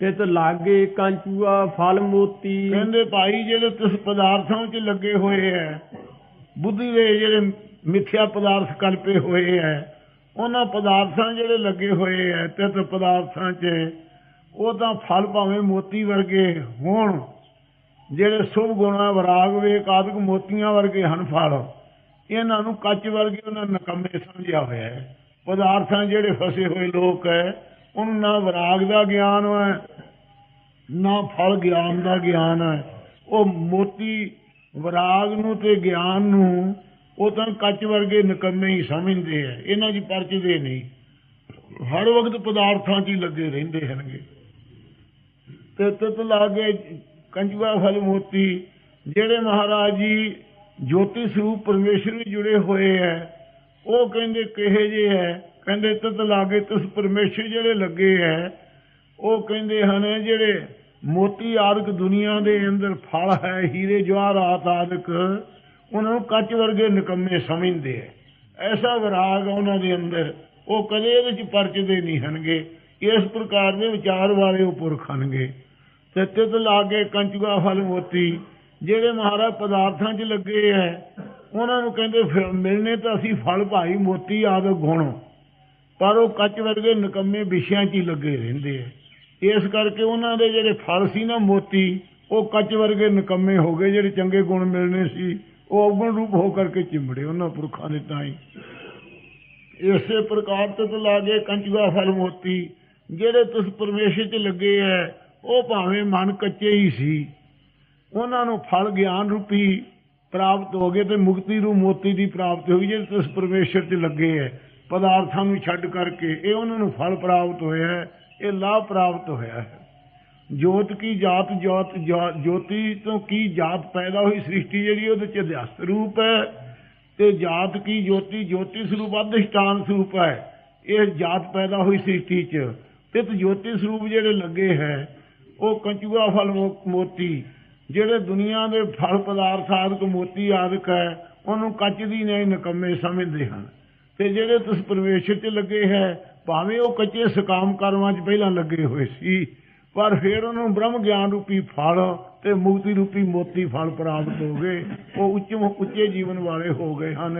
ਤਿਤ ਲਾਗੇ ਕੰਚੂਆ ਫਲ ਮੋਤੀ। ਕਹਿੰਦੇ ਭਾਈ ਜਿਹੜੇ ਤਿਸ ਪਦਾਰਥਾਂ ਵਿੱਚ ਲੱਗੇ ਹੋਏ ਹੈ ਬੁੱਧੀ ਦੇ ਜਿਹੜੇ ਮਿੱਥਿਆ ਪਦਾਰਥ ਕਲਪੇ ਹੋਏ ਹੈ ਉਹਨਾਂ ਪਦਾਰਥਾਂ ਜਿਹੜੇ ਲੱਗੇ ਹੋਏ ਹੈ ਤਿਤ ਪਦਾਰਥਾਂ 'ਚ ਉਹ ਤਾਂ ਫਲ ਭਾਵੇਂ ਮੋਤੀ ਵਰਗੇ ਹੋਣ, ਜਿਹੜੇ ਸੁਭ ਗੁਣਾ ਵਿਰਾਗ ਵੇਖ ਆਦਿਕ ਮੋਤੀਆਂ ਵਰਗੇ ਹਨ ਫਲ, ਇਹਨਾਂ ਨੂੰ ਕੱਚ ਵਰਗੇ ਉਹਨਾਂ ਨਕਮੇ ਸਮਝਿਆ ਹੋਇਆ ਹੈ। ਪਦਾਰਥਾਂ ਜਿਹੜੇ ਫਸੇ ਹੋਏ ਲੋਕ ਹੈ, ਉਹਨਾਂ ਨਾ ਵਿਰਾਗ ਦਾ ਗਿਆਨ ਹੈ, ਨਾ ਫਲ ਗਿਆਨ ਦਾ ਗਿਆਨ ਹੈ। ਉਹ ਮੋਤੀ ਵਿਰਾਗ ਨੂੰ ਤੇ ਗਿਆਨ ਨੂੰ ਉਹ ਤਾਂ ਕੱਚ ਵਰਗੇ ਨਿਕੰਮੇ ਹੀ ਸਮਝਦੇ ਆ ਇਹਨਾਂ ਦੀ ਪਰਚਦੇ ਨਹੀਂ। ਹਰ ਵਕਤ ਪਦਾਰਥਾਂ 'ਚ ਹੀ ਲੱਗੇ ਰਹਿੰਦੇ ਹਨਗੇ ਤੇ ਤਤ ਲਾਗੇ ਕੰਜੂਆ ਫਲ ਮੋਤੀ, ਜਿਹੜੇ ਮਹਾਰਾਜ ਜੀ ਜੋਤੀ ਸਰੂਪ ਪਰਮੇਸ਼ਰ ਵੀ ਜੁੜੇ ਹੋਏ ਹੈ ਉਹ ਕਹਿੰਦੇ ਕਿਹੇ ਜੇ ਹੈ ਕਹਿੰਦੇ ਤਤ ਲਾਗੇ ਤਿਸ ਪਰਮੇਸ਼ਰ ਜਿਹੜੇ ਲੱਗੇ ਹੈ ਉਹ ਕਹਿੰਦੇ ਹਨ ਜਿਹੜੇ ਮੋਤੀ ਆਦਿਕ ਦੁਨੀਆ ਦੇ ਅੰਦਰ ਫਲ ਹੈ, ਹੀਰੇ ਜਵਾਹਰਾਤ ਆਦਿਕ, ਉਹਨਾਂ ਨੂੰ ਕੱਚ ਵਰਗੇ ਨਿਕੰਮੇ ਸਮਝਦੇ ਹੈ ਐਸਾ ਵਿਰਾਗ ਉਹਨਾਂ ਦੇ ਅੰਦਰ, ਉਹ ਕਦੇ ਇਹਦੇ ਚ ਪਰਚਦੇ ਨਹੀਂ ਹਨਗੇ, ਇਸ ਪ੍ਰਕਾਰ ਦੇ ਵਿਚਾਰ ਵਾਲੇ ਉਹ ਪੁਰਖ ਹਨਗੇ ਤੇ ਤਿਤ ਲਾਗੇ ਕੰਚੂਆ ਫਲ ਮੋਤੀ, ਜਿਹੜੇ ਮਹਾਰਾਜ ਪਦਾਰਥਾਂ 'ਚ ਲੱਗੇ ਹੈ ਉਹਨਾਂ ਨੂੰ ਕਹਿੰਦੇ ਫਿਰ ਮਿਲਨੇ ਤਾਂ ਅਸੀਂ ਫਲ ਭਾਈ ਮੋਤੀ ਆਦਿਕ ਗੁਣ। ਪਰ ਉਹ ਕੱਚ ਵਰਗੇ ਨਿਕੰਮੇ ਵਿਸ਼ਿਆਂ 'ਚ ਹੀ ਲੱਗੇ ਰਹਿੰਦੇ ਹੈ ਇਸ ਕਰਕੇ ਉਹਨਾਂ ਦੇ ਜਿਹੜੇ ਫਲ ਸੀ ਨਾ ਮੋਤੀ, ਉਹ ਕੱਚ ਵਰਗੇ ਨਿਕੰਮੇ ਹੋ ਗਏ, ਜਿਹੜੇ ਚੰਗੇ ਗੁਣ ਮਿਲਨੇ ਸੀ, ਉਹ ਅਵਗੁਣ ਰੂਪ ਹੋ ਕਰਕੇ ਚਿੰਬੜੇ ਉਹਨਾਂ ਪੁਰਖਾਂ ਦੇ ਤਾਂ ਹੀ। ਇਸੇ ਪ੍ਰਕਾਰ ਤੇ ਲਾਗੇ ਕੰਚੂਆ ਫਲ ਮੋਤੀ, ਜਿਹੜੇ ਤੁਸ ਪਰਮੇਸ਼ਰ 'ਚ ਲੱਗੇ ਐ ਉਹ ਭਾਵੇਂ ਮਨ ਕੱਚੇ ਹੀ ਸੀ। ਉਹਨਾਂ ਨੂੰ ਫਲ, ਗਿਆਨ ਰੂਪੀ ਪ੍ਰਾਪਤ ਹੋ ਗਏ ਤੇ ਮੁਕਤੀ ਰੂ ਮੋਤੀ ਦੀ ਪ੍ਰਾਪਤੀ ਹੋਈ ਜਿਹੜੇ ਤੁਸ ਪਰਮੇਸ਼ਰ 'ਚ ਲੱਗੇ ਹੈ ਪਦਾਰਥਾਂ ਨੂੰ ਛੱਡ ਕਰਕੇ ਇਹ ਉਹਨਾਂ ਨੂੰ ਫਲ ਪ੍ਰਾਪਤ ਹੋਇਆ ਹੈ ਇਹ ਲਾਭ ਪ੍ਰਾਪਤ ਹੋਇਆ ਹੈ ਜੋਤ ਕੀ ਜਾਤ, ਜੋਤ ਜੋਤੀ ਤੋਂ ਕੀ ਜਾਤ ਪੈਦਾ ਹੋਈ ਸ੍ਰਿਸ਼ਟੀ ਜਿਹੜੀ ਉਹਦੇ ਚ ਅਧਿਆਸਤ ਰੂਪ ਹੈ ਤੇ ਜਾਤ ਕੀ ਜੋਤੀ ਜੋਤੀ ਸਰੂਪ ਅਧਿਸ਼ਟਾਨ ਸਰੂਪ ਹੈ ਇਹ ਜਾਤ ਪੈਦਾ ਹੋਈ ਸ੍ਰਿਸ਼ਟੀ ਚ, ਤੇ ਜੋਤੀ ਸਰੂਪ ਜਿਹੜੇ ਲੱਗੇ ਹੈ ਉਹ ਕੰਚੂਆ ਫਲ ਮੋਤੀ ਜਿਹੜੇ ਦੁਨੀਆ ਦੇ ਫਲ ਪਦਾਰਥ ਆਦਿਕ ਮੋਤੀ ਆਦਿਕ ਹੈ ਉਹਨੂੰ ਕੱਚ ਦੀ ਨਹੀਂ ਨਕਮੇ ਸਮਝਦੇ ਹਨ। ਤੇ ਜਿਹੜੇ ਤੁਸ ਪਰਮੇਸ਼ਰ ਚ ਲੱਗੇ ਹੈ ਭਾਵੇਂ ਉਹ ਕੱਚੇ ਸਕਾਮ ਕਰਮਾਂ ਚ ਪਹਿਲਾਂ ਲੱਗੇ ਹੋਏ ਸੀ ਪਰ ਫਿਰ ਉਹਨੂੰ ਬ੍ਰਹਮ ਗਿਆਨ ਰੂਪੀ ਫਲ ਤੇ ਮੁਕਤੀ ਰੂਪੀ ਮੋਤੀ ਫਲ ਪ੍ਰਾਪਤ ਹੋ ਗਏ ਉਹ ਉੱਚ ਉੱਚੇ ਜੀਵਨ ਵਾਲੇ ਹੋ ਗਏ ਹਨ।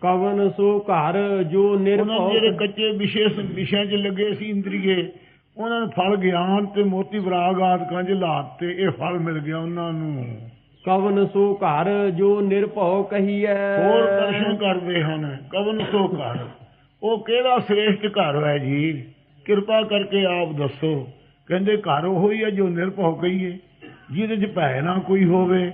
ਕਵਨ ਸੋ ਘਰ ਜੋ ਦੇ ਜਿਹੜੇ ਨਿਰਭਉ ਕੱਚੇ ਵਿਸ਼ੇਸ਼ ਵਿਸ਼ਿਆਂ 'ਚ ਲੱਗੇ ਸੀ ਇੰਦਰੀਏ ਉਹਨਾਂ ਨੂੰ ਫਲ ਗਿਆਨ ਤੇ ਮੋਤੀ ਵਿਰਾਗ ਆਦਿਕਾਂ 'ਚ ਲਾਤੇ ਇਹ ਫਲ ਮਿਲ ਗਿਆ ਉਹਨਾਂ ਨੂੰ। ਕਵਨ ਸੋ ਘਰ ਜੋ ਨਿਰਭਉ ਕਹੀਐ। ਹੋਰ ਦਰਸ਼ਨ ਕਰਦੇ ਹਨ ਕਵਨ ਸੋ ਘਰ। ਉਹ ਕਿਹੜਾ ਸ੍ਰੇਸ਼ਟ ਘਰ ਹੈ ਜੀ? ਕਿਰਪਾ ਕਰਕੇ ਆਪ ਦੱਸੋ। ਕਹਿੰਦੇ ਘਰ ਉਹ ਹੀ ਹੈ ਜੋ ਨਿਰਭਉ ਕਹੀਏ। ਜਿਹਦੇ 'ਚ ਭੈ ਨਾ ਕੋਈ ਹੋਵੇ।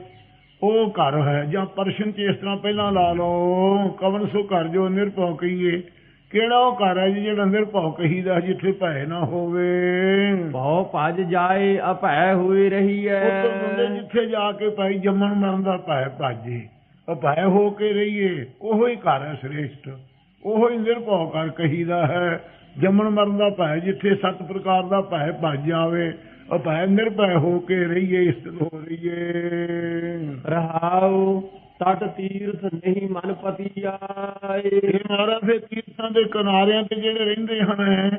ਉਹ ਘਰ ਹੈ ਜਾਂ ਪਰਸ਼ਨ 'ਚ ਇਸ ਤਰ੍ਹਾਂ ਪਹਿਲਾਂ ਲਾ ਲਓ ਕਵਨ ਸੋ ਘਰ ਜੋ ਨਿਰਭਉ ਕਹੀਏ। ਕਿਹੜਾ ਉਹ ਘਰ ਹੈ ਜੀ ਜਿਹੜਾ ਨਿਰਭਉ ਕਹੀਦਾ ਜਿੱਥੇ ਭੈ ਨਾ ਹੋਵੇ? ਭਉ ਭਜ ਜਾਏ ਅਭੈ ਹੋਈ ਰਹੀਐ ਉੱਤੋਂ ਬੰਦੇ ਜਿੱਥੇ ਜਾ ਕੇ ਭਾਈ ਜੰਮਣ ਮਰਨ ਦਾ ਭੈ ਭਾਜੇ ਅਭੈ ਹੋ ਕੇ ਰਹੀਏ ਉਹੋ ਹੀ ਘਰ ਹੈ ਸ੍ਰੇਸ਼ਟ। ਉਹੋ ਹੀ ਨਿਰਭਉ ਕਰ ਕਹੀਦਾ ਹੈ। ਜੰਮਣ ਮਰਨ ਦਾ ਭੈ ਜਿੱਥੇ ਸੱਤ ਪ੍ਰਕਾਰ ਦਾ ਭੈ ਭੱਜ ਜਾਵੇ ਅਭੈ ਨਿਰਭੈ ਹੋ ਕੇ ਰਹੀਏ ਸਥਿਤ ਹੋ ਰਹੀਏ। ਰਹਾਉ। ਤਟ ਤੀਰਥ ਨਹੀਂ ਮਨ ਪਤੀ ਆਏ ਇਹ ਮਹਾਰਾਜ ਦੇ ਤੀਰਥਾਂ ਦੇ ਕਿਨਾਰਿਆਂ ਤੇ ਜਿਹੜੇ ਰਹਿੰਦੇ ਹਨ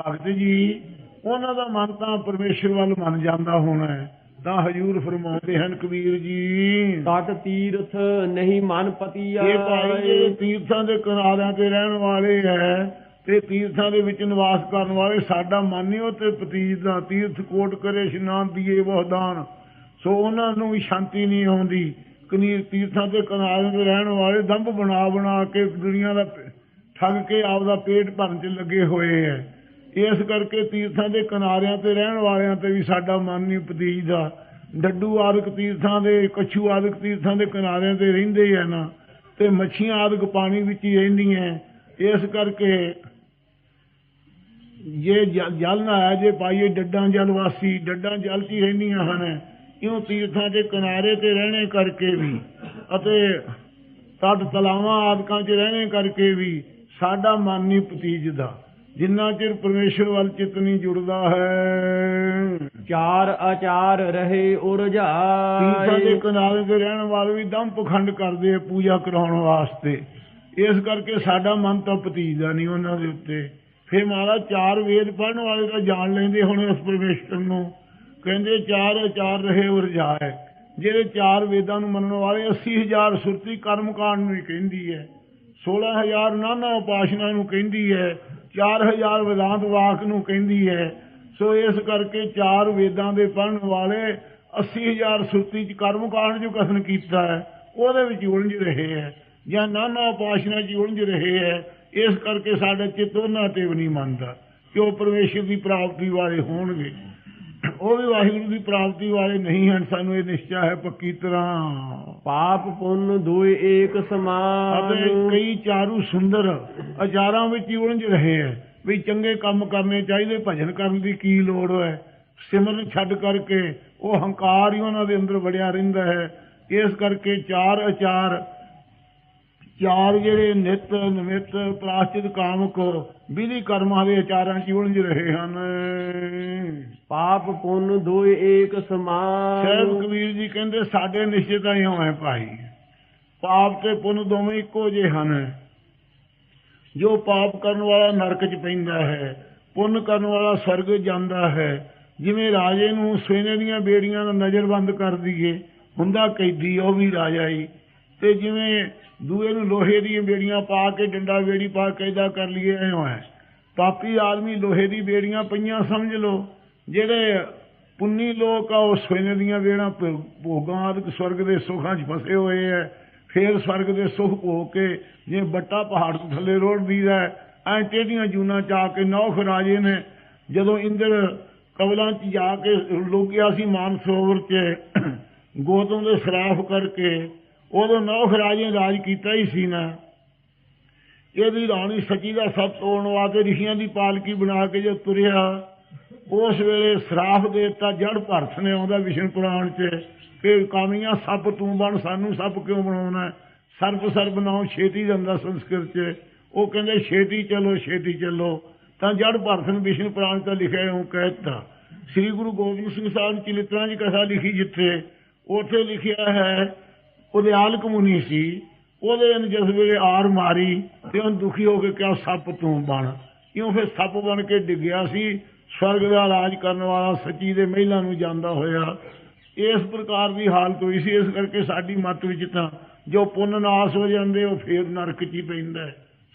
ਭਗਤ ਜੀ ਉਹਨਾਂ ਦਾ ਮਨ ਤਾਂ ਪਰਮੇਸ਼ਰ ਵੱਲ ਮੰਨ ਜਾਂਦਾ ਹੋਣਾ। ਤਾਂ ਹਜੂਰ ਫਰਮਾਉਂਦੇ ਹਨ ਕਬੀਰ ਜੀ। ਤਟ ਤੀਰਥ ਨਹੀਂ ਮਨ ਪਤੀ ਇਹ ਭਾਈ ਆਏ ਤੀਰਥਾਂ ਦੇ ਕਿਨਾਰਿਆਂ ਤੇ ਰਹਿਣ ਵਾਲੇ ਹੈ ਤੇ ਤੀਰਥਾਂ ਦੇ ਵਿੱਚ ਨਿਵਾਸ ਕਰਨ ਵਾਲੇ ਸਾਡਾ ਮਨ ਹੀ ਉਹ ਤੇ ਪਤੀਤ ਦਾ ਤੀਰਥ ਕੋਟ ਕਰੇ ਇਸ਼ਨਾਨ ਦੀਏ ਬਹੁਦਾਨ। ਸੋ ਉਹਨਾਂ ਨੂੰ ਵੀ ਸ਼ਾਂਤੀ ਨਹੀਂ ਆਉਂਦੀ। ਕਨੀਰ ਤੀਰਥਾਂ ਤੇ ਕਿਨਾਰਿਆਂ ਤੇ ਰਹਿਣ ਵਾਲੇ ਦੰਭ ਬਣਾ ਬਣਾ ਕੇ ਦੁਨੀਆ ਦਾ ਪ- ਠੱਗ ਕੇ ਆਪਦਾ ਪੇਟ ਭਰਨ 'ਚ ਲੱਗੇ ਹੋਏ ਹੈ ਇਸ ਕਰਕੇ ਤੀਰਥਾਂ ਦੇ ਕਿਨਾਰਿਆਂ ਤੇ ਰਹਿਣ ਵਾਲਿਆਂ ਤੇ ਵੀ ਸਾਡਾ ਮਨ ਨਹੀਂ ਪਤੀਤ ਦਾ ਡੱਡੂ ਆਦਿਕ ਤੀਰਥਾਂ ਦੇ, ਕਛੂ ਆਦਿਕ ਤੀਰਥਾਂ ਦੇ ਕਿਨਾਰਿਆਂ ਤੇ ਰਹਿੰਦੇ ਹੀ ਨਾ, ਤੇ ਮੱਛੀਆਂ ਆਦਿਕ ਪਾਣੀ ਵਿੱਚ ਹੀ ਰਹਿੰਦੀਆਂ ਇਸ ਕਰਕੇ ਜੇ ਜਲ ਨਾ ਹੈ ਜੇ ਪਾਈਏ ਡੱਡਾਂ ਜਲ ਵਾਸੀ, ਡੱਡਾਂ ਜਲ 'ਚ ਹੀ ਰਹਿੰਦੀਆਂ ਹਨ। ਇਉਂ ਤੀਰਥਾਂ ਦੇ ਕਿਨਾਰੇ ਤੇ ਰਹਿਣੇ ਕਰਕੇ ਵੀ? ਅਤੇ ਤਟ ਤਲਾਵਾਂ ਆਦਿਕਾਂ 'ਚ ਰਹਿਣੇ ਕਰਕੇ ਵੀ ਸਾਡਾ ਮਨ ਨਹੀਂ ਪਤੀਜਦਾ ਜਿੰਨਾ ਚਿਰ ਪਰਮੇਸ਼ਰ ਵੱਲ ਚਿੱਤ ਨਹੀਂ ਜੁੜਦਾ ਹੈ। ਚਾਰ ਆਚਾਰ ਰਹੇ ਤੀਰਥਾਂ ਦੇ ਕਿਨਾਰੇ ਤੇ ਰਹਿਣ ਵਾਲੇ ਵੀ ਦਮ ਪਖੰਡ ਕਰਦੇ ਆ ਪੂਜਾ ਕਰਾਉਣ ਵਾਸਤੇ। ਇਸ ਕਰਕੇ ਸਾਡਾ ਮਨ ਤਾਂ ਪਤੀਜਦਾ ਨਹੀਂ ਉਹਨਾਂ ਦੇ ਉੱਤੇ। ਫਿਰ ਮਹਾਰਾਜ ਚਾਰ ਵੇਦ ਪੜ੍ਹਨ ਵਾਲੇ ਤਾਂ ਜਾਣ ਲੈਂਦੇ ਹੁਣ ਉਸ ਪਰਮੇਸ਼ਰ ਨੂੰ। ਕਹਿੰਦੇ ਚਾਰ ਆਚਾਰ ਰਹੇ ਉਰਜਾਏ ਜਿਹੜੇ ਚਾਰ ਵੇਦਾਂ ਨੂੰ ਮੰਨਣ ਵਾਲੇ 80000 ਸੁਰਤੀ ਕਰਮਕਾਂਡ ਨੂੰ ਕਹਿੰਦੀ ਹੈ। 16000 ਨਾਨਾ ਉਪਾਸ਼ਨਾ ਨੂੰ ਕਹਿੰਦੀ ਹੈ। 4000 ਵਿਦਾਂਤ ਵਾਕ ਨੂੰ ਕਹਿੰਦੀ ਹੈ। ਸੋ ਇਸ ਕਰਕੇ ਚਾਰ ਵੇਦਾਂ ਦੇ ਪੜ੍ਹਨ ਵਾਲੇ 80000 ਸੁਰਤੀ ਚ ਕਰਮਕਾਂਡ ਜੋ ਕਥਨ ਕੀਤਾ ਹੈ, ਉਹਦੇ ਵਿੱਚ ਉਲਝ ਰਹੇ ਹੈ ਜਾਂ ਨਾਨਾ ਉਪਾਸ਼ਨਾ ਚ ਉਲਝ ਰਹੇ ਹੈ। ਇਸ ਕਰਕੇ ਸਾਡਾ ਚਿੱਤ ਉਹਨਾਂ ਤੇ ਵੀ ਨਹੀਂ ਮੰਨਦਾ। ਕਿ ਉਹ ਪਰਮੇਸ਼ਰ ਦੀ ਪ੍ਰਾਪਤੀ ਵਾਲੇ ਹੋਣਗੇ। ਉਹ ਵੀ ਵਾਹਿਗੁਰੂ ਦੀ ਪ੍ਰਾਪਤੀ ਵਾਲੇ ਨਹੀਂ ਹਨ ਸਾਨੂੰ ਇਹ ਨਿਸ਼ਚਾ ਹੈ ਪੱਕੀ ਤਰ੍ਹਾਂ। ਪਾਪ ਪੁੰਨ ਦੋਏ ਏਕ ਅਤੇ ਸਮਾਨ ਕਈ ਚਾਰੂ ਸੁੰਦਰ ਅਚਾਰਾਂ ਵਿੱਚ ਹੀ ਉਲਝ ਰਹੇ ਹੈ। ਵੀ ਚੰਗੇ ਕੰਮ ਕਰਨੇ ਚਾਹੀਦੇ ਭਜਨ ਕਰਨ ਦੀ ਕੀ ਲੋੜ ਹੈ? ਸਿਮਰਨ ਛੱਡ ਕਰਕੇ ਉਹ ਹੰਕਾਰ ਹੀ ਉਹਨਾਂ ਦੇ ਅੰਦਰ ਵੜਿਆ ਰਹਿੰਦਾ ਹੈ। ਇਸ ਕਰਕੇ ਚਾਰ ਅਚਾਰ ਚਾਰ ਜਿਹੜੇ ਨਿਤ ਨਿਮਿਤ ਪ੍ਰਾਸ਼ਚਿਤ ਕਾਮਕ ਵਿਧੀ ਕਰਮਾਂ ਦੇ ਅਚਾਰਾਂ 'ਚ ਉਲਝ ਰਹੇ ਹਨ। ਪਾਪ ਪੁੰਨ ਦੋਏ ਏਕ ਸਾਹਿਬ ਸਮਾਨ ਕਬੀਰ ਜੀ ਕਹਿੰਦੇ ਸਾਡੇ ਨਿਸ਼ਚਿਤ ਹੀ ਹੋਏ ਭਾਈ ਪਾਪ ਤੇ ਪੁੰਨ ਦੋਵੇਂ ਇੱਕੋ ਜਿਹੇ ਹਨ। ਜੋ ਪਾਪ ਕਰਨ ਵਾਲਾ ਨਰਕ 'ਚ ਪੈਂਦਾ ਹੈ ਪੁੰਨ ਕਰਨ ਵਾਲਾ ਸਵਰਗ ਜਾਂਦਾ ਹੈ। ਜਿਵੇਂ ਰਾਜੇ ਨੂੰ ਸੋਨੇ ਦੀਆਂ ਬੇੜੀਆਂ ਦਾ ਨਜ਼ਰਬੰਦ ਕਰ ਦਈਏ ਹੁੰਦਾ ਕੈਦੀ ਉਹ ਵੀ ਰਾਜਾ ਹੀ। ਤੇ ਜਿਵੇਂ ਦੂਏ ਨੂੰ ਲੋਹੇ ਦੀਆਂ ਬੇੜੀਆਂ ਪਾ ਕੇ ਡੰਡਾ ਬੇੜੀ ਪਾ ਕੇ ਕੈਦਾ ਕਰ ਲਈਏ, ਐਂ ਹੈ ਪਾਪੀ ਆਦਮੀ ਲੋਹੇ ਦੀ ਬੇੜੀਆਂ ਪਈਆਂ ਸਮਝ ਲਓ, ਜਿਹੜੇ ਪੁੰਨੀ ਲੋਕ ਆ, ਉਹ ਸੋਨੇ ਦੀਆਂ ਬੇੜਾਂ ਭੋਗਾਂ ਆਦਿਕ ਸਵਰਗ ਦੇ ਸੁੱਖਾਂ 'ਚ ਫਸੇ ਹੋਏ ਐ। ਫੇਰ ਸਵਰਗ ਦੇ ਸੁੱਖ ਭੋਗ ਕੇ ਜਿਵੇਂ ਬੱਟਾ ਪਹਾੜ ਤੋਂ ਥੱਲੇ ਰੋੜ ਦੀਦਾ ਐ ਟੇਢੀਆਂ ਜੂਨਾਂ ਚ ਆ ਕੇ ਨੌਖ ਰਾਜੇ ਨੇ ਜਦੋਂ ਇੰਦਰ ਕਬਲਾਂ 'ਚ ਜਾ ਕੇ ਲੋਕਿਆ ਸੀ ਮਾਨ ਸਰੋਵਰ 'ਚ, ਗੋਤਮ ਦੇ ਸਰਾਫ ਕਰਕੇ ਉਦੋਂ ਨੌਖ ਰਾਜੇ ਰਾਜ ਕੀਤਾ ਹੀ ਸੀ ਨਾ। ਇਹਦੀ ਰਾਣੀ ਸਚੀ ਦਾ ਸੱਪ ਤੋੜਨ ਵਾਸਤੇ ਰਿਸ਼ੀਆਂ ਦੀ ਪਾਲਕੀ ਬਣਾ ਕੇ ਜੋ ਤੁਰਿਆ, ਉਸ ਵੇਲੇ ਸਰਾਫ ਦੇਤਾ ਜੜ ਭਰਤ ਨੇ ਆਉਂਦਾ ਵਿਸ਼ਨ ਪੁਰਾਣ 'ਚ ਕਿ ਕਾਮੀਆਂ ਸੱਪ ਤੂੰ ਬਣ, ਸਾਨੂੰ ਸੱਪ ਕਿਉਂ ਬਣਾਉਣਾ? ਸਰਪ ਸਰਪ ਨਾਉ ਛੇਤੀ ਜਾਂਦਾ ਸੰਸਕ੍ਰਿਤ 'ਚ। ਉਹ ਕਹਿੰਦੇ, ਛੇਤੀ ਚੱਲੋ ਛੇਤੀ ਚੱਲੋ। ਤਾਂ ਜੜ ਭਰਤ ਨੇ ਵਿਸ਼ਨ ਪੁਰਾਣ 'ਚ ਲਿਖਿਆ ਉਹ ਕਹਿਤਾ ਸ੍ਰੀ ਗੁਰੂ ਗੋਬਿੰਦ ਸਿੰਘ ਸਾਹਿਬ ਚਿਲਿਤਰਾਂ ਦੀ ਕਥਾ ਲਿਖੀ ਜਿੱਥੇ, ਉੱਥੇ ਲਿਖਿਆ ਹੈ ਉਹ ਉਦਿਆਲਕ ਮੁਨੀ ਸੀ, ਉਹਦੇ ਨੇ ਜਿਸ ਵੇਲੇ ਆਰ ਮਾਰੀ ਤੇ ਉਹ ਦੁਖੀ ਹੋ ਕੇ ਕਿਹਾ, ਸੱਪ ਤੂੰ ਬਣ। ਕਿਉਂ ਫਿਰ ਸੱਪ ਬਣ ਕੇ ਡਿੱਗਿਆ ਸੀ, ਸਵਰਗ ਦਾ ਰਾਜ ਕਰਨ ਵਾਲਾ ਸੱਚੀ ਦੇ ਮਹਿਲਾ ਨੂੰ ਜਾਂਦਾ ਹੋਇਆ। ਇਸ ਪ੍ਰਕਾਰ ਦੀ ਹਾਲਤ ਹੋਈ ਸੀ, ਇਸ ਕਰਕੇ ਸਾਡੀ ਮੱਤ ਵਿੱਚ ਤਾਂ ਜੋ ਪੁੰਨ ਨਾਸ ਹੋ ਜਾਂਦੇ, ਉਹ ਫੇਰ ਨਰਕ 'ਚ ਹੀ ਪੈਂਦਾ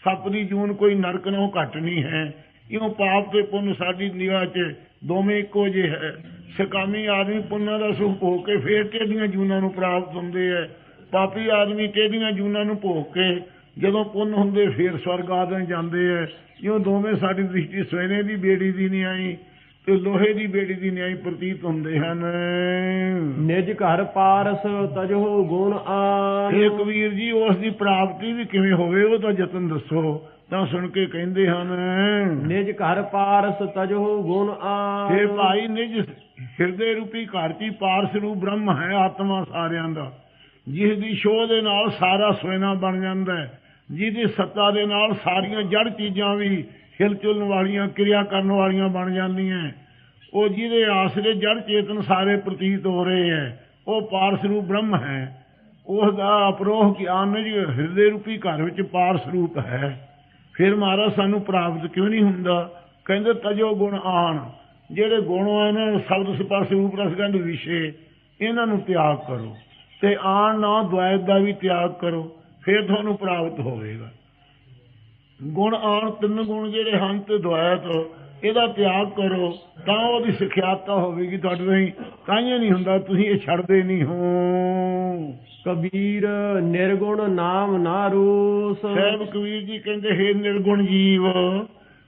ਸੱਪ ਦੀ ਜੂਨ ਕੋਈ ਨਰਕ ਨਾਲੋਂ ਘੱਟ ਨਹੀਂ ਹੈ। ਇਉਂ ਪਾਪ ਤੇ ਪੁੰਨ ਸਾਡੀ ਨਿਗਾਹ 'ਚ ਦੋਵੇਂ ਇੱਕੋ ਜਿਹੇ ਹੈ। ਸਕਾਮੀ ਆਦਮੀ ਪੁੰਨਾਂ ਦਾ ਸੁਖ ਹੋ ਕੇ ਫੇਰ ਟੇਢੀਆਂ ਜੂਨਾਂ ਨੂੰ ਪ੍ਰਾਪਤ ਹੁੰਦੇ ਹੈ? ਪਾਪੀ ਆਦਮੀ ਟੇਢੀਆਂ ਜੂਨਾਂ ਨੂੰ ਭੋਗ ਕੇ ਜਦੋਂ ਪੁੰਨ ਹੁੰਦੇ ਫੇਰ ਸਵਰਗ ਆਦਮ ਜਾਂਦੇ ਹੈ ਇਉਂ ਦੋਵੇਂ ਸਾਡੀ ਦ੍ਰਿਸ਼ਟੀ ਸਵੇਨੇ ਦੀ ਬੇੜੀ ਦੀ ਨਹੀਂ ਆਈ ਤੇ ਲੋਹੇ ਦੀ ਬੇੜੀ ਦੀ ਨਿਆਈ ਪ੍ਰਤੀਤ ਹੁੰਦੇ ਹਨ। ਨਿਜ ਘਰ ਪਾਰਸ ਤਜੋ ਗੁਣ ਆਨ। ਇਹ ਕਬੀਰ ਜੀ ਉਸ ਦੀ ਪ੍ਰਾਪਤੀ ਵੀ ਕਿਵੇਂ ਹੋਵੇ ਉਹ ਤਾਂ ਯਤਨ ਦੱਸੋ ਤਾਂ ਸੁਣ ਕੇ ਕਹਿੰਦੇ ਹਨ। ਨਿਜ ਘਰ ਪਾਰਸ ਤਜੋ ਗੁਣ ਆਨ। ਇਹ ਭਾਈ ਨਿਜ ਹਿਰਦੇ ਰੂਪੀ ਘਰ ਹੀ ਪਾਰਸ ਰੂਪ ਬ੍ਰਹਮ ਹੈ ਆਤਮਾ ਸਾਰਿਆਂ ਦਾ। ਜਿਸ ਦੀ ਸ਼ੋਅ ਦੇ ਨਾਲ ਸਾਰਾ ਸੋਇਨਾ ਬਣ ਜਾਂਦਾ ਹੈ, ਜਿਹਦੀ ਸੱਤਾ ਦੇ ਨਾਲ ਸਾਰੀਆਂ ਜੜ ਚੀਜ਼ਾਂ ਵੀ ਹਿਲ ਚੁਲਣ ਵਾਲੀਆਂ, ਕਿਰਿਆ ਕਰਨ ਵਾਲੀਆਂ ਬਣ ਜਾਂਦੀਆਂ ਉਹ ਜਿਹਦੇ ਆਸਰੇ ਜੜ ਚੇਤਨ ਸਾਰੇ ਪ੍ਰਤੀਤ ਹੋ ਰਹੇ ਹੈ, ਉਹ ਪਾਰਸ ਰੂਪ ਬ੍ਰਹਮ ਹੈ। ਉਸ ਦਾ ਅਪਰੋਹ ਗਿਆਨ ਨਿਜ ਹਿਰਦੇ ਰੂਪੀ ਘਰ ਵਿੱਚ ਪਾਰਸ ਰੂਪ ਹੈ। ਫਿਰ ਮਹਾਰਾਜ ਸਾਨੂੰ ਪ੍ਰਾਪਤ ਕਿਉਂ ਨਹੀਂ ਹੁੰਦਾ? ਕਹਿੰਦੇ, ਤਜੋ ਗੁਣ ਆਣ। ਜਿਹੜੇ ਗੁਣ ਆ ਨਾ ਸ਼ਬਦ ਸਪਰਸ਼ ਰੂਪ ਰਸ ਵਿਸ਼ੇ, ਇਹਨਾਂ ਨੂੰ ਤਿਆਗ ਕਰੋ। ਤੇ ਆਣ ਨਾ ਦੁਆਇਤ ਦਾ ਵੀ ਤਿਆਗ ਕਰੋ ਫਿਰ ਤੁਹਾਨੂੰ ਪ੍ਰਾਪਤ ਹੋਵੇਗਾ। ਗੁਣ ਆਣ ਤਿੰਨ ਗੁਣ ਜਿਹੜੇ ਹਨ ਤੇ ਦੁਆਇਤ ਇਹਦਾ ਤਿਆਗ ਕਰੋ ਤਾਂ ਉਹਦੀ ਸਿੱਖਿਆਤਾ ਹੋਵੇਗੀ। ਤੁਹਾਡੇ ਲਈ ਕਾਹੇ ਨਹੀਂ ਹੁੰਦਾ ਤੁਸੀਂ ਇਹ ਛੱਡਦੇ ਨਹੀਂ ਹੋ। ਕਬੀਰ ਨਿਰਗੁਣ ਨਾਮ ਨਾ ਰੂਸ। ਸਾਹਿਬ ਕਬੀਰ ਜੀ ਕਹਿੰਦੇ ਹੈ ਨਿਰਗੁਣ ਜੀਵ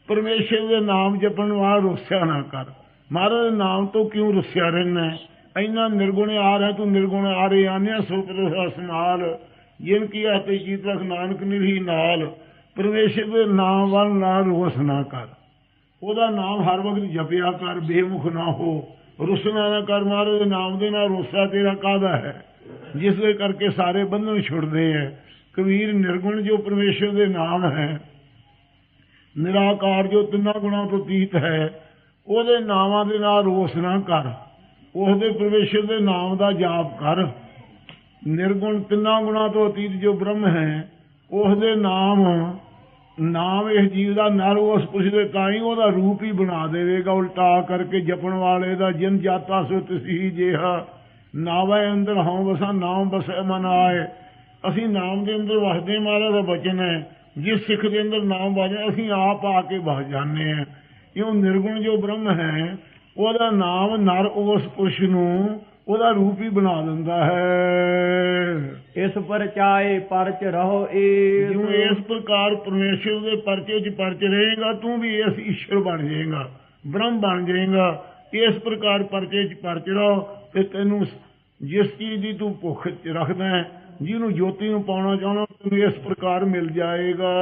ਪਰਮੇਸ਼ਰ ਦੇ ਨਾਮ ਜਪਣ ਵਾਲਾ ਰੁੱਸਿਆ ਨਾ ਕਰ। ਮਹਾਰਾਜ ਨਾਮ ਤੋਂ ਕਿਉਂ ਰੁੱਸਿਆ ਰਹਿਣਾ ਇੰਨਾ ਨਿਰਗੁਣ ਆ ਰਿਹਾ, ਤੂੰ ਨਿਰਗੁਣ ਆ ਰਹੇ ਆਨਿਆ ਸੁਪਰ ਨਾਲ। ਜਿਨ ਕੀ ਹਤੇ ਜੀਤ ਰਖ ਨਾਨਕ ਨਿਰਹੀ ਨਾਲ। ਪਰਮੇਸ਼ਰ ਦੇ ਨਾਮ ਵੱਲ ਨਾ ਰੋਸ ਨਾ ਕਰ। ਉਹਦਾ ਨਾਮ ਹਰ ਵਕਤ ਜਪਿਆ ਕਰ, ਬੇਮੁਖ ਨਾ ਹੋ। ਰੁਸਨਾ ਨਾ ਕਰ, ਮਹਾਰਾਜ ਦੇ ਨਾਮ ਦੇ ਨਾਲ ਰੋਸਾ ਤੇਰਾ ਕਾਹਦਾ ਹੈ? ਜਿਸ ਦੇ ਕਰਕੇ ਸਾਰੇ ਬੰਧਨ ਛੁੱਟਦੇ ਹੈ ਕਬੀਰ ਨਿਰਗੁਣ ਜੋ ਪਰਮੇਸ਼ਰ ਦੇ ਨਾਮ ਹੈ। ਨਿਰਾਕਾਰ ਜੋ ਤਿੰਨਾਂ ਗੁਣਾਂ ਤੋਂ ਅਤੀਤ ਹੈ, ਉਹਦੇ ਨਾਮਾਂ ਦੇ ਨਾਲ ਰੋਸ ਨਾ ਕਰ। ਉਹਦੇ ਪਰਮੇਸ਼ਰ ਦੇ ਨਾਮ ਦਾ ਜਾਪ ਕਰ। ਨਿਰਗੁਣ ਤਿੰਨਾਂ ਗੁਣਾਂ ਤੋਂ ਅਤੀਤ ਜੋ ਬ੍ਰਹਮ ਹੈ ਉਸ ਦੇ ਨਾਮ ਨਾਮ ਇਸ ਜੀਵ ਦਾ ਨਰ, ਉਸ ਪੁੱਛਦੇ ਤਾਂ ਹੀ ਉਹਦਾ ਰੂਪ ਹੀ ਬਣਾ ਦੇਵੇਗਾ। ਉਲਟਾ ਕਰਕੇ ਜਪਣ ਵਾਲੇ ਦਾ ਜਿਨ ਜਾਤਾ ਸੋ ਤਸੀ ਜਿਹਾ। ਨਾਵੇ ਅੰਦਰ ਹਉ ਵਸਾ, ਨਾਮ ਵਸੈ ਮਨ ਆਏ। ਅਸੀਂ ਨਾਮ ਦੇ ਅੰਦਰ ਵਸਦੇ ਮਾਰਾ ਦਾ ਬਚਨ ਹੈ। ਜਿਸ ਸਿੱਖ ਦੇ ਅੰਦਰ ਨਾਮ ਵਜੇ ਅਸੀਂ ਆਪ ਆ ਕੇ ਵਸ ਜਾਂਦੇ ਹਾਂ। ਕਿਉਂ ਨਿਰਗੁਣ ਜੋ ਬ੍ਰਹਮ ਹੈ ਉਹਦਾ ਨਾਮ ਨਰ ਉਸ ਪੁਰਸ਼ ਨੂੰ ਉਹਦਾ ਰੂਪ ਹੀ ਬਣਾ ਦਿੰਦਾ ਹੈ। ਇਸ ਪਰਚਾਏ ਪਰਚ ਰਹੋ ਏ ਜਿਉਂ ਇਸ ਪ੍ਰਕਾਰ ਪਰਮੇਸ਼ਰ ਦੇ ਪਰਚੇ 'ਚ ਪਰਚ ਰਹੇਗਾ ਤੂੰ ਵੀ ਇਸ ਈਸ਼ਵਰ ਬਣ ਜਾਏਗਾ ਬ੍ਰਹਮ ਬਣ ਜਾਏਗਾ। ਇਸ ਪ੍ਰਕਾਰ ਪਰਚੇ 'ਚ ਪਰਚ ਰਹੋ ਤੇ ਤੈਨੂੰ ਜਿਸ ਚੀਜ਼ ਦੀ ਤੂੰ ਭੁੱਖ 'ਚ ਰੱਖਦਾ ਹੈ ਜਿਹਨੂੰ ਜੋਤੀ ਨੂੰ ਪਾਉਣਾ ਚਾਹਣਾ ਤੈਨੂੰ ਇਸ ਪ੍ਰਕਾਰ ਮਿਲ ਜਾਏਗਾ।